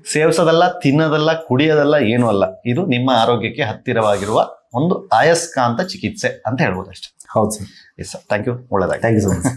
ಸೇವಿಸೋದಲ್ಲ ತಿನ್ನೋದಲ್ಲ ಕುಡಿಯೋದಲ್ಲ ಏನೂ ಅಲ್ಲ. ಇದು ನಿಮ್ಮ ಆರೋಗ್ಯಕ್ಕೆ ಹತ್ತಿರವಾಗಿರುವ ಒಂದು ಆಯಸ್ಕಾಂತ ಚಿಕಿತ್ಸೆ ಅಂತ ಹೇಳ್ಬೋದು ಅಷ್ಟೇ ಹೌದು sir. Yes sir thank you ಒಳ್ಳೆದಾಗಿ ಥ್ಯಾಂಕ್ ಯು ಸೊ ಮಚ್